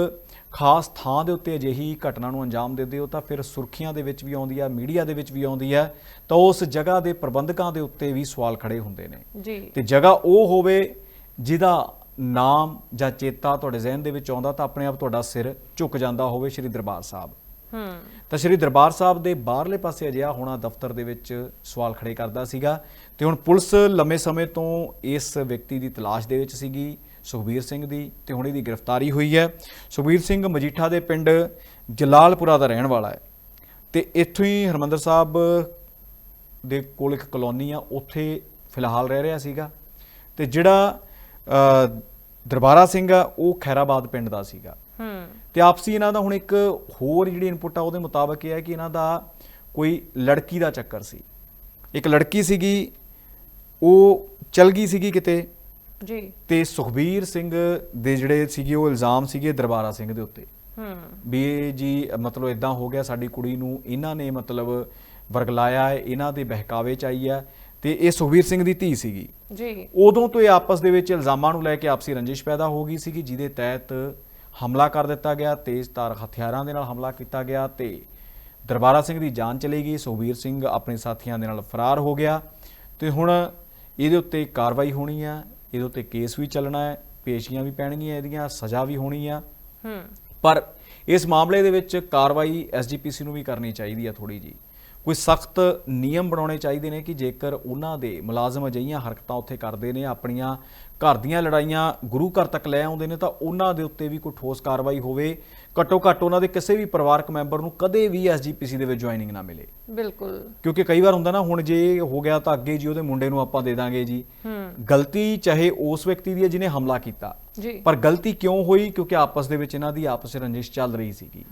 ਖਾਸ ਥਾਂ ਦੇ ਉੱਤੇ ਅਜਿਹੀ ਘਟਨਾ ਨੂੰ ਅੰਜਾਮ ਦਿੰਦੇ ਹੋ ਤਾਂ ਫਿਰ ਸੁਰਖੀਆਂ ਦੇ ਵਿੱਚ ਵੀ ਆਉਂਦੀ ਆ ਮੀਡੀਆ ਦੇ ਵਿੱਚ ਵੀ ਆਉਂਦੀ ਆ ਤਾਂ ਉਸ ਜਗ੍ਹਾ ਦੇ ਪ੍ਰਬੰਧਕਾਂ ਦੇ ਉੱਤੇ ਵੀ ਸਵਾਲ ਖੜੇ ਹੁੰਦੇ ਨੇ। ਜੀ। ਤੇ ਜਗ੍ਹਾ ਉਹ ਹੋਵੇ ਜਿਹਦਾ ਨਾਮ ਜਾਂ ਚੇਤਾ ਤੁਹਾਡੇ ਜ਼ਿਹਨ ਦੇ ਵਿੱਚ ਆਉਂਦਾ ਤਾਂ ਆਪਣੇ ਆਪ ਤੁਹਾਡਾ ਸਿਰ ਝੁਕ ਜਾਂਦਾ ਹੋਵੇ ਸ਼੍ਰੀ ਦਰਬਾਰ ਸਾਹਿਬ। ਹੂੰ। ਤਾਂ ਸ਼੍ਰੀ ਦਰਬਾਰ ਸਾਹਿਬ ਦੇ ਬਾਹਰਲੇ ਪਾਸੇ ਅਜਿਹਾ ਹੋਣਾ ਦਫ਼ਤਰ ਦੇ ਵਿੱਚ ਸਵਾਲ ਖੜੇ ਕਰਦਾ ਸੀਗਾ ਤੇ ਹੁਣ ਪੁਲਿਸ ਲੰਮੇ ਸਮੇਂ ਤੋਂ ਇਸ ਵਿਅਕਤੀ ਦੀ ਤਲਾਸ਼ ਦੇ ਵਿੱਚ ਸੀਗੀ। ਸੁਖਬੀਰ ਸਿੰਘ ਦੀ ਤੇ ਹੁਣ ਇਹਦੀ ਗ੍ਰਿਫਤਾਰੀ ਹੋਈ ਹੈ। ਸੁਖਬੀਰ ਸਿੰਘ ਮਜੀਠਾ ਦੇ ਪਿੰਡ ਜਲਾਲਪੁਰਾ ਦਾ ਰਹਿਣ ਵਾਲਾ ਹੈ ਤੇ ਇੱਥੋਂ ਹੀ ਹਰਮੰਦਰ ਸਾਹਿਬ ਦੇ ਕੋਲ ਇੱਕ ਕਲੋਨੀ ਆ ਉੱਥੇ ਫਿਲਹਾਲ ਰਹਿ ਰਿਹਾ ਸੀਗਾ ਤੇ ਜਿਹੜਾ ਦਰਬਾਰਾ ਸਿੰਘ ਆ ਉਹ ਖੈਰਾਬਾਦ ਪਿੰਡ ਦਾ ਸੀਗਾ। ਹੂੰ। ਤੇ ਆਪਸੀ ਇਹਨਾਂ ਦਾ ਹੁਣ ਇੱਕ ਹੋਰ ਜਿਹੜੀ ਇਨਪੁਟ ਆ ਉਹਦੇ ਮੁਤਾਬਕ ਇਹ ਹੈ ਕਿ ਇਹਨਾਂ ਦਾ ਕੋਈ ਲੜਕੀ ਦਾ ਚੱਕਰ ਸੀ। ਇੱਕ ਲੜਕੀ ਸੀਗੀ ਉਹ ਚਲ ਗਈ ਸੀਗੀ ਕਿਤੇ ਜੀ। ਤੇ ਸੁਖਬੀਰ ਸਿੰਘ ਦੇ ਜਿਹੜੇ ਸੀਗੇ ਉਹ ਇਲਜ਼ਾਮ ਸੀਗੇ ਦਰਬਾਰਾ ਸਿੰਘ ਦੇ ਉੱਤੇ। ਹੂੰ। ਵੀ ਇਹ ਜੀ ਮਤਲਬ ਇਦਾਂ ਹੋ ਗਿਆ ਸਾਡੀ ਕੁੜੀ ਨੂੰ ਇਹਨਾਂ ਨੇ ਮਤਲਬ ਵਰਗਲਾਇਆ ਹੈ ਇਹਨਾਂ ਦੇ ਬਹਿਕਾਵੇ ਚ ਆਈ ਹੈ। ਤੇ ਇਹ ਸੁਖਬੀਰ ਸਿੰਘ ਦੀ ਧੀ ਸੀਗੀ। ਜੀ। ਉਦੋਂ ਤੋਂ ਇਹ ਆਪਸ ਦੇ ਵਿੱਚ ਇਲਜ਼ਾਮਾਂ ਨੂੰ ਲੈ ਕੇ ਆਪਸੀ ਰੰਜਿਸ਼ ਪੈਦਾ ਹੋ ਗਈ ਸੀਗੀ ਜਿਹਦੇ ਤਹਿਤ ਹਮਲਾ ਕਰ ਦਿੱਤਾ ਗਿਆ ਤੇਜ਼ ਧਾਰ ਹਥਿਆਰਾਂ ਦੇ ਨਾਲ ਹਮਲਾ ਕੀਤਾ ਗਿਆ ਤੇ ਦਰਬਾਰਾ ਸਿੰਘ ਦੀ ਜਾਨ ਚਲੀ ਗਈ। ਸੁਖਬੀਰ ਸਿੰਘ ਆਪਣੇ ਸਾਥੀਆਂ ਦੇ ਨਾਲ ਫਰਾਰ ਹੋ ਗਿਆ। ਤੇ ਹੁਣ ਇਹਦੇ ਉੱਤੇ ਕਾਰਵਾਈ ਹੋਣੀ ਆ ਇਹਦੇ ਉੱਤੇ ਕੇਸ ਵੀ ਚੱਲਣਾ ਹੈ ਪੇਸ਼ੀਆਂ ਵੀ ਪੈਣਗੀਆਂ ਇਹਦੀਆਂ ਸਜ਼ਾ ਵੀ ਹੋਣੀ ਆ। ਹੂੰ। ਪਰ ਇਸ ਮਾਮਲੇ ਦੇ ਵਿੱਚ ਕਾਰਵਾਈ ਐਸਜੀਪੀਸੀ ਨੂੰ ਵੀ ਕਰਨੀ ਚਾਹੀਦੀ ਹੈ ਥੋੜੀ ਜੀ ਕੋਈ ਸਖਤ ਨਿਯਮ ਬਣਾਉਣੇ ਚਾਹੀਦੇ ਨੇ ਕਿ ਜੇਕਰ ਉਹਨਾਂ ਦੇ ਮੁਲਾਜ਼ਮ ਅਜਿਹੀਆਂ ਹਰਕਤਾਂ ਉੱਥੇ ਕਰਦੇ ਨੇ ਆਪਣੀਆਂ ਘਰ ਦੀਆਂ ਲੜਾਈਆਂ ਗੁਰੂ ਘਰ ਤੱਕ ਲੈ ਆਉਂਦੇ ਨੇ ਤਾਂ ਉਹਨਾਂ ਦੇ ਉੱਤੇ ਵੀ ਕੋਈ ਠੋਸ ਕਾਰਵਾਈ ਹੋਵੇ। ਘੱਟੋ ਘੱਟ ਉਹਨਾਂ ਦੇ ਕਿਸੇ ਵੀ ਪਰਿਵਾਰਕ ਮੈਂਬਰ ਨੂੰ ਕਦੇ ਵੀ ਐਸਜੀਪੀਸੀ ਦੇ ਵਿੱਚ ਜੁਆਇਨਿੰਗ ਨਾ ਮਿਲੇ। ਬਿਲਕੁਲ। ਕਿਉਂਕਿ ਕਈ ਵਾਰ ਹੁੰਦਾ ਨਾ ਹੁਣ ਜੇ ਹੋ ਗਿਆ ਤਾਂ ਅੱਗੇ ਜੀ ਉਹਦੇ ਮੁੰਡੇ ਨੂੰ ਆਪਾਂ ਦੇ ਦਾਂਗੇ ਜੀ। ਗਲਤੀ ਚਾਹੇ ਉਸ ਵਿਅਕਤੀ ਦੀ ਹੈ ਜਿਹਨੇ ਹਮਲਾ ਕੀਤਾ। ਜੀ। ਪਰ ਗਲਤੀ ਕਿਉਂ ਹੋਈ? ਕਿਉਂਕਿ ਆਪਸ ਦੇ ਵਿੱਚ ਇਹਨਾਂ ਦੀ ਆਪਸ ਵਿੱਚ ਰੰਜਿਸ਼ ਚੱਲ ਰਹੀ ਸੀਗੀ।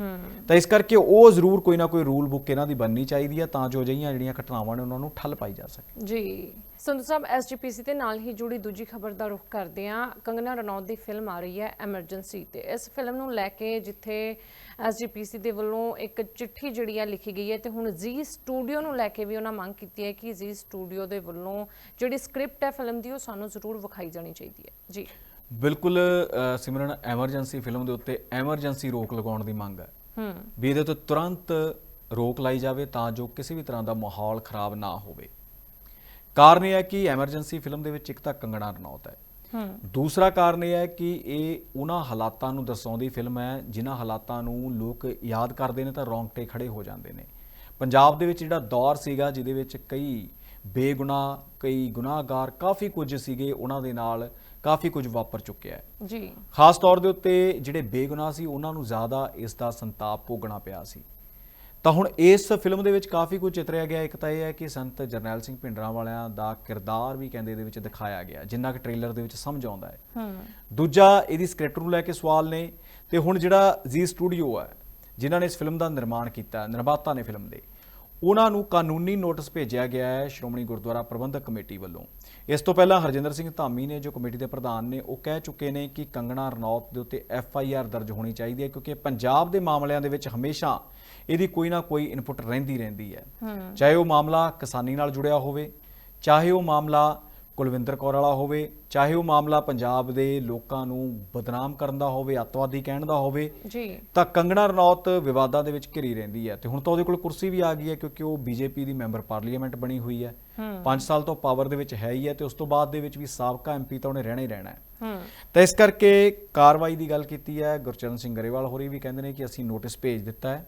ਤਾਂ ਇਸ ਕਰਕੇ ਉਹ ਜ਼ਰੂਰ ਕੋਈ ਨਾ ਕੋਈ ਰੂਲ ਬੁੱਕ ਇਹਨਾਂ ਦੀ ਬਣਨੀ ਚਾਹੀਦੀ ਹੈ ਤਾਂ ਜੋ ਅਜਿਹੀਆਂ ਜਿਹੜੀਆਂ ਘਟਨਾਵਾਂ ਨੇ ਉਹਨਾਂ ਨੂੰ ਠੱਲ ਪਾਈ ਜਾ ਸਕੇ। ਜੀ। ਸੰਧੂ ਸਾਹਿਬ ਐਸਜੀਪੀਸੀ ਦੇ ਨਾਲ ਹੀ ਜੁੜੀ ਦੂਜੀ ਖਬਰ ਦਾ ਰੁਖ ਕਰਦੇ ਹਾਂ। ਕੰਗਨਾ ਰਣੌਤ ਦੀ ਫਿਲਮ ਆ ਰਹੀ ਹੈ ਐਮਰਜੈਂਸੀ ਤੇ। ਇਸ ਫਿਲਮ ਨੂੰ ਲੈ ਕੇ ਜਿੱਥੇ ਐਸਜੀਪੀਸੀ ਦੇ ਵੱਲੋਂ ਇੱਕ ਚਿੱਠੀ ਜਿਹੜੀ ਹੈ ਲਿਖੀ ਗਈ ਹੈ ਤੇ ਹੁਣ ਜੀ ਸਟੂਡੀਓ ਨੂੰ ਲੈ ਕੇ ਵੀ ਉਹਨਾਂ ਮੰਗ ਕੀਤੀ ਹੈ ਕਿ ਜੀ ਸਟੂਡੀਓ ਦੇ ਵੱਲੋਂ ਜਿਹੜੀ ਸਕ੍ਰਿਪਟ ਹੈ ਫਿਲਮ ਦੀ ਉਹ ਸਾਨੂੰ ਜ਼ਰੂਰ ਵਿਖਾਈ ਜਾਣੀ ਚਾਹੀਦੀ ਹੈ। ਜੀ। ਬਿਲਕੁਲ ਸਿਮਰਨ ਐਮਰਜੈਂਸੀ ਫਿਲਮ ਦੇ ਉੱਤੇ ਐਮਰਜੈਂਸੀ ਰੋਕ ਲਗਾਉਣ ਦੀ ਮੰਗ ਹੈ। ਹੂੰ। ਵੀ ਇਹਦੇ ਤੋਂ ਤੁਰੰਤ ਰੋਕ ਲਾਈ ਜਾਵੇ ਤਾਂ ਜੋ ਕਿਸੇ ਵੀ ਤਰ੍ਹਾਂ ਦਾ ਮਾਹੌਲ ਖਰਾਬ ਨਾ ਹੋਵੇ। ਕਾਰਨ ਇਹ ਹੈ ਕਿ ਐਮਰਜੈਂਸੀ ਫਿਲਮ ਦੇ ਵਿੱਚ ਇੱਕ ਤਾਂ ਕੰਗਣਾ ਰਣੌਤ ਹੂੰ। ਦੂਸਰਾ ਕਾਰਨ ਇਹ ਹੈ ਕਿ ਇਹ ਉਹਨਾਂ ਹਾਲਾਤਾਂ ਨੂੰ ਦਰਸਾਉਂਦੀ ਫਿਲਮ ਹੈ ਜਿਨ੍ਹਾਂ ਹਾਲਾਤਾਂ ਨੂੰ ਲੋਕ ਯਾਦ ਕਰਦੇ ਨੇ ਤਾਂ ਰੌਂਗਟੇ ਖੜੇ ਹੋ ਜਾਂਦੇ ਨੇ। ਪੰਜਾਬ ਦੇ ਵਿੱਚ ਜਿਹੜਾ ਦੌਰ ਸੀਗਾ ਜਿਹਦੇ ਵਿੱਚ ਕਈ ਬੇਗੁਨਾਹ ਕਈ ਗੁਨਾਹਗਾਰ ਕਾਫੀ ਕੁਝ ਸੀਗੇ ਉਹਨਾਂ ਦੇ ਨਾਲ ਕਾਫੀ ਕੁਝ ਵਾਪਰ ਚੁੱਕਿਆ ਹੈ। ਜੀ। ਖਾਸ ਤੌਰ ਦੇ ਉੱਤੇ ਜਿਹੜੇ ਬੇਗੁਨਾਹ ਸੀ ਉਹਨਾਂ ਨੂੰ ਜ਼ਿਆਦਾ ਇਸ ਦਾ ਸੰਤਾਪ ਭੋਗਣਾ ਪਿਆ ਸੀ। ਤਾਂ ਹੁਣ ਇਸ ਫਿਲਮ ਦੇ ਵਿੱਚ ਕਾਫੀ ਕੁਝ ਚਿਤਰਿਆ ਗਿਆ। ਇੱਕ ਤਾਂ ਇਹ ਹੈ ਕਿ ਸੰਤ ਜਰਨੈਲ ਸਿੰਘ ਭਿੰਡਰਾਂ ਵਾਲਿਆਂ ਦਾ ਕਿਰਦਾਰ ਵੀ ਕਹਿੰਦੇ ਇਹਦੇ ਵਿੱਚ ਦਿਖਾਇਆ ਗਿਆ ਜਿੰਨਾ ਕਿ ਟ੍ਰੇਲਰ ਦੇ ਵਿੱਚ ਸਮਝ ਆਉਂਦਾ ਹੈ। ਹੂੰ। ਦੂਜਾ ਇਹਦੀ ਸਕ੍ਰਿਪਟ ਨੂੰ ਲੈ ਕੇ ਸਵਾਲ ਨੇ ਤੇ ਹੁਣ ਜਿਹੜਾ ਜੀ ਸਟੂਡੀਓ ਹੈ ਜਿਨ੍ਹਾਂ ਨੇ ਇਸ ਫਿਲਮ ਦਾ ਨਿਰਮਾਣ ਕੀਤਾ ਨਿਰਮਾਤਾ ਨੇ ਫਿਲਮ ਦੇ ਉਹਨਾਂ ਨੂੰ ਕਾਨੂੰਨੀ ਨੋਟਿਸ ਭੇਜਿਆ ਗਿਆ ਹੈ ਸ਼੍ਰੋਮਣੀ ਗੁਰਦੁਆਰਾ ਪ੍ਰਬੰਧਕ ਕਮੇਟੀ ਵੱਲੋਂ। ਇਸ ਤੋਂ ਪਹਿਲਾਂ ਹਰਜਿੰਦਰ ਸਿੰਘ ਧਾਮੀ ਨੇ ਜੋ ਕਮੇਟੀ ਦੇ ਪ੍ਰਧਾਨ ਨੇ ਉਹ ਕਹਿ ਚੁੱਕੇ ਨੇ ਕਿ ਕੰਗਣਾ ਰਣੌਤ ਦੇ ਉੱਤੇ ਐਫ ਆਈ ਆਰ ਦਰਜ ਹੋਣੀ ਚਾਹੀਦੀ ਹੈ ਕਿਉਂਕਿ ਪੰਜਾਬ ਦੇ ਮਾਮਲਿਆਂ ਦੇ ਵਿੱਚ ਹਮੇਸ਼ਾ ਇਹਦੀ ਕੋਈ ਨਾ ਕੋਈ ਇਨਪੁਟ ਰਹਿੰਦੀ ਰਹਿੰਦੀ ਹੈ। ਹੂੰ। ਚਾਹੇ ਉਹ ਮਾਮਲਾ ਕਿਸਾਨੀ ਨਾਲ ਜੁੜਿਆ ਹੋਵੇ ਚਾਹੇ ਉਹ ਮਾਮਲਾ ਕੁਲਵਿੰਦਰ ਕੌਰ ਵਾਲਾ ਹੋਵੇ ਚਾਹੇ ਉਹ ਮਾਮਲਾ ਪੰਜਾਬ ਦੇ ਲੋਕਾਂ ਨੂੰ ਬਦਨਾਮ ਕਰਨ ਦਾ ਹੋਵੇ ਅੱਤਵਾਦੀ ਕਹਿਣ ਦਾ ਹੋਵੇ ਜੀ। ਤਾਂ ਕੰਗਣਾ ਰਣੌਤ ਵਿਵਾਦਾਂ ਦੇ ਵਿੱਚ ਘਿਰੀ ਰਹਿੰਦੀ ਹੈ। ਤੇ ਹੁਣ ਤਾਂ ਉਹਦੇ ਕੋਲ ਕੁਰਸੀ ਵੀ ਆ ਗਈ ਹੈ ਕਿਉਂਕਿ ਉਹ ਬੀਜੇਪੀ ਦੀ ਮੈਂਬਰ ਪਾਰਲੀਮੈਂਟ ਬਣੀ ਹੋਈ ਹੈ। ਹੂੰ। 5 ਸਾਲ ਤੋਂ ਪਾਵਰ ਦੇ ਵਿੱਚ ਹੈ ਹੀ ਹੈ ਤੇ ਉਸ ਤੋਂ ਬਾਅਦ ਦੇ ਵਿੱਚ ਵੀ ਸਾਬਕਾ ਐਮਪੀ ਤਾਂ ਉਹਨੇ ਰਹਿਣਾ ਹੀ ਰਹਿਣਾ ਹੈ। ਹੂੰ। ਤਾਂ ਇਸ ਕਰਕੇ ਕਾਰਵਾਈ ਦੀ ਗੱਲ ਕੀਤੀ ਹੈ ਗੁਰਚਰਨ ਸਿੰਘ ਗਰੇਵਾਲ ਹੋਰੀ ਵੀ ਕਹਿੰਦੇ ਨੇ ਕਿ ਅਸੀਂ ਨੋਟਿਸ ਭੇਜ ਦਿੱਤਾ ਹੈ।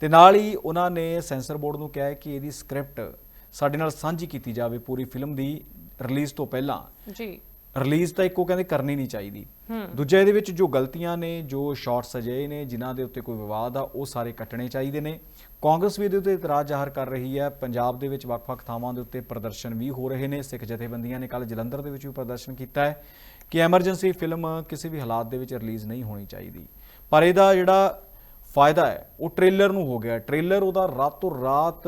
ਤੇ ਨਾਲ ਹੀ ਉਹਨਾਂ ਨੇ ਸੈਂਸਰ ਬੋਰਡ ਨੂੰ ਕਿਹਾ ਹੈ ਕਿ ਇਹਦੀ ਸਕ੍ਰਿਪਟ ਸਾਡੇ ਨਾਲ ਸਾਂਝੀ ਕੀਤੀ ਜਾਵੇ ਪੂਰੀ ਫਿਲਮ ਦੀ। ਰਿਲੀਜ਼ ਤੋਂ ਪਹਿਲਾਂ ਜੀ। ਰਿਲੀਜ਼ ਤਾਂ ਇੱਕੋ ਕਹਿੰਦੇ ਕਰਨੀ ਨਹੀਂ ਚਾਹੀਦੀ। ਦੂਜਾ ਇਹਦੇ ਵਿੱਚ ਜੋ ਗਲਤੀਆਂ ਨੇ ਜੋ ਸ਼ਾਰਟਸ ਅਜਿਹੇ ਨੇ ਜਿਨ੍ਹਾਂ ਦੇ ਉੱਤੇ ਕੋਈ ਵਿਵਾਦ ਆ ਉਹ ਸਾਰੇ ਕੱਟਣੇ ਚਾਹੀਦੇ ਨੇ। ਕਾਂਗਰਸ ਵੀ ਇਹਦੇ ਉੱਤੇ ਇਤਰਾਜ਼ ਜ਼ਾਹਰ ਕਰ ਰਹੀ ਹੈ। ਪੰਜਾਬ ਦੇ ਵਿੱਚ ਵੱਖ-ਵੱਖ ਥਾਵਾਂ ਦੇ ਉੱਤੇ ਪ੍ਰਦਰਸ਼ਨ ਵੀ ਹੋ ਰਹੇ ਨੇ। ਸਿੱਖ ਜਥੇਬੰਦੀਆਂ ਨੇ ਕੱਲ ਜਲੰਧਰ ਦੇ ਵਿੱਚ ਵੀ ਪ੍ਰਦਰਸ਼ਨ ਕੀਤਾ ਹੈ ਕਿ ਐਮਰਜੈਂਸੀ ਫਿਲਮ ਕਿਸੇ ਵੀ ਹਾਲਾਤ ਦੇ ਵਿੱਚ ਰਿਲੀਜ਼ ਨਹੀਂ ਹੋਣੀ ਚਾਹੀਦੀ। ਪਰ ਇਹਦਾ ਜਿਹੜਾ ਫਾਇਦਾ ਹੈ ਉਹ ਟ੍ਰੇਲਰ ਨੂੰ ਹੋ ਗਿਆ। ਟ੍ਰੇਲਰ ਉਹਦਾ ਰਾਤੋਂ ਰਾਤ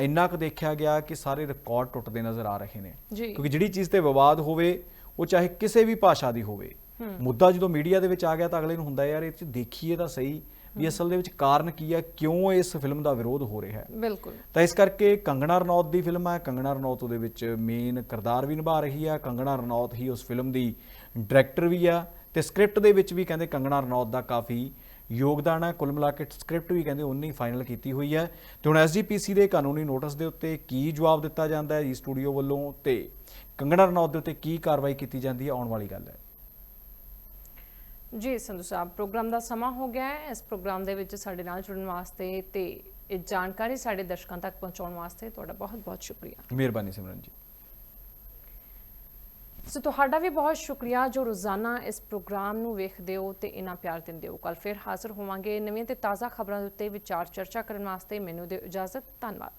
ਇੰਨਾ ਕੁ ਦੇਖਿਆ ਗਿਆ ਕਿ ਸਾਰੇ ਰਿਕਾਰਡ ਟੁੱਟਦੇ ਨਜ਼ਰ ਆ ਰਹੇ ਨੇ। ਕਿਉਂਕਿ ਜਿਹੜੀ ਚੀਜ਼ ਤੇ ਵਿਵਾਦ ਹੋਵੇ ਉਹ ਚਾਹੇ ਕਿਸੇ ਵੀ ਭਾਸ਼ਾ ਦੀ ਹੋਵੇ ਮੁੱਦਾ ਜਦੋਂ ਮੀਡੀਆ ਦੇ ਵਿੱਚ ਆ ਗਿਆ ਤਾਂ ਅਗਲੇ ਨੂੰ ਹੁੰਦਾ ਯਾਰ ਇਹ ਚ ਦੇਖੀਏ ਤਾਂ ਸਹੀ ਵੀ ਅਸਲ ਦੇ ਵਿੱਚ ਕਾਰਨ ਕੀ ਹੈ ਕਿਉਂ ਇਸ ਫਿਲਮ ਦਾ ਵਿਰੋਧ ਹੋ ਰਿਹਾ ਹੈ। ਬਿਲਕੁਲ। ਤਾਂ ਇਸ ਕਰਕੇ ਕੰਗਣਾ ਰਣੌਤ ਦੀ ਫਿਲਮ ਹੈ ਕੰਗਣਾ ਰਣੌਤ ਉਹਦੇ ਵਿੱਚ ਮੇਨ ਕਿਰਦਾਰ ਵੀ ਨਿਭਾ ਰਹੀ ਹੈ ਕੰਗਣਾ ਰਣੌਤ ਹੀ ਉਸ ਫਿਲਮ ਦੀ ਡਾਇਰੈਕਟਰ ਵੀ ਆ ਤੇ ਸਕ੍ਰਿਪਟ ਦੇ ਵਿੱਚ ਵੀ ਕਹਿੰਦੇ ਕੰਗਣਾ ਰਣੌਤ ਦਾ ਕਾਫੀ ਯੋਗਦਾਨ ਹੈ। ਕੁੱਲ ਮਿਲਾ ਕੇ ਸਕ੍ਰਿਪਟ ਵੀ ਕਹਿੰਦੇ ਉਨੀ ਫਾਈਨਲ ਕੀਤੀ ਹੋਈ ਹੈ। ਤੇ ਹੁਣ ਐਸਜੀਪੀਸੀ ਦੇ ਕਾਨੂੰਨੀ ਨੋਟਿਸ ਦੇ ਉੱਤੇ ਕੀ ਜਵਾਬ ਦਿੱਤਾ ਜਾਂਦਾ ਹੈ? ਜੀ ਸਟੂਡੀਓ ਵੱਲੋਂ ਤੇ ਕੰਗਣਾ ਰਣੌਤ ਦੇ ਉੱਤੇ ਕੀ ਕਾਰਵਾਈ ਕੀਤੀ ਜਾਂਦੀ ਹੈ? ਆਉਣ ਵਾਲੀ ਗੱਲ ਹੈ। ਜੀ ਸੰਧੂ ਸਾਹਿਬ ਪ੍ਰੋਗਰਾਮ ਦਾ ਸਮਾਂ ਹੋ ਗਿਆ ਹੈ। ਇਸ ਪ੍ਰੋਗਰਾਮ ਦੇ ਵਿੱਚ ਸਾਡੇ ਨਾਲ ਜੁੜਨ ਵਾਸਤੇ ਤੇ ਇਹ ਜਾਣਕਾਰੀ ਸਾਡੇ ਦਰਸ਼ਕਾਂ ਤੱਕ ਪਹੁੰਚਾਉਣ ਵਾਸਤੇ ਤੁਹਾਡਾ ਬਹੁਤ ਬਹੁਤ ਸ਼ੁਕਰੀਆ। ਮਿਹਰਬਾਨੀ ਸਿਮਰਨ ਜੀ। ਸੋ ਤੁਹਾਡਾ ਵੀ ਬਹੁਤ ਸ਼ੁਕਰੀਆ ਜੋ ਰੋਜ਼ਾਨਾ ਇਸ ਪ੍ਰੋਗਰਾਮ ਨੂੰ ਵੇਖਦੇ ਹੋ ਤੇ ਇਨਾ ਪਿਆਰ ਦਿੰਦੇ ਹੋ। ਕੱਲ ਫਿਰ ਹਾਜ਼ਰ ਹੋਵਾਂਗੇ ਨਵੀਆਂ ਤੇ ਤਾਜ਼ਾ ਖਬਰਾਂ ਦੇ ਉੱਤੇ ਵਿਚਾਰ ਚਰਚਾ ਕਰਨ ਵਾਸਤੇ। ਮੈਨੂੰ ਦਿਓ ਇਜਾਜ਼ਤ। ਧੰਨਵਾਦ।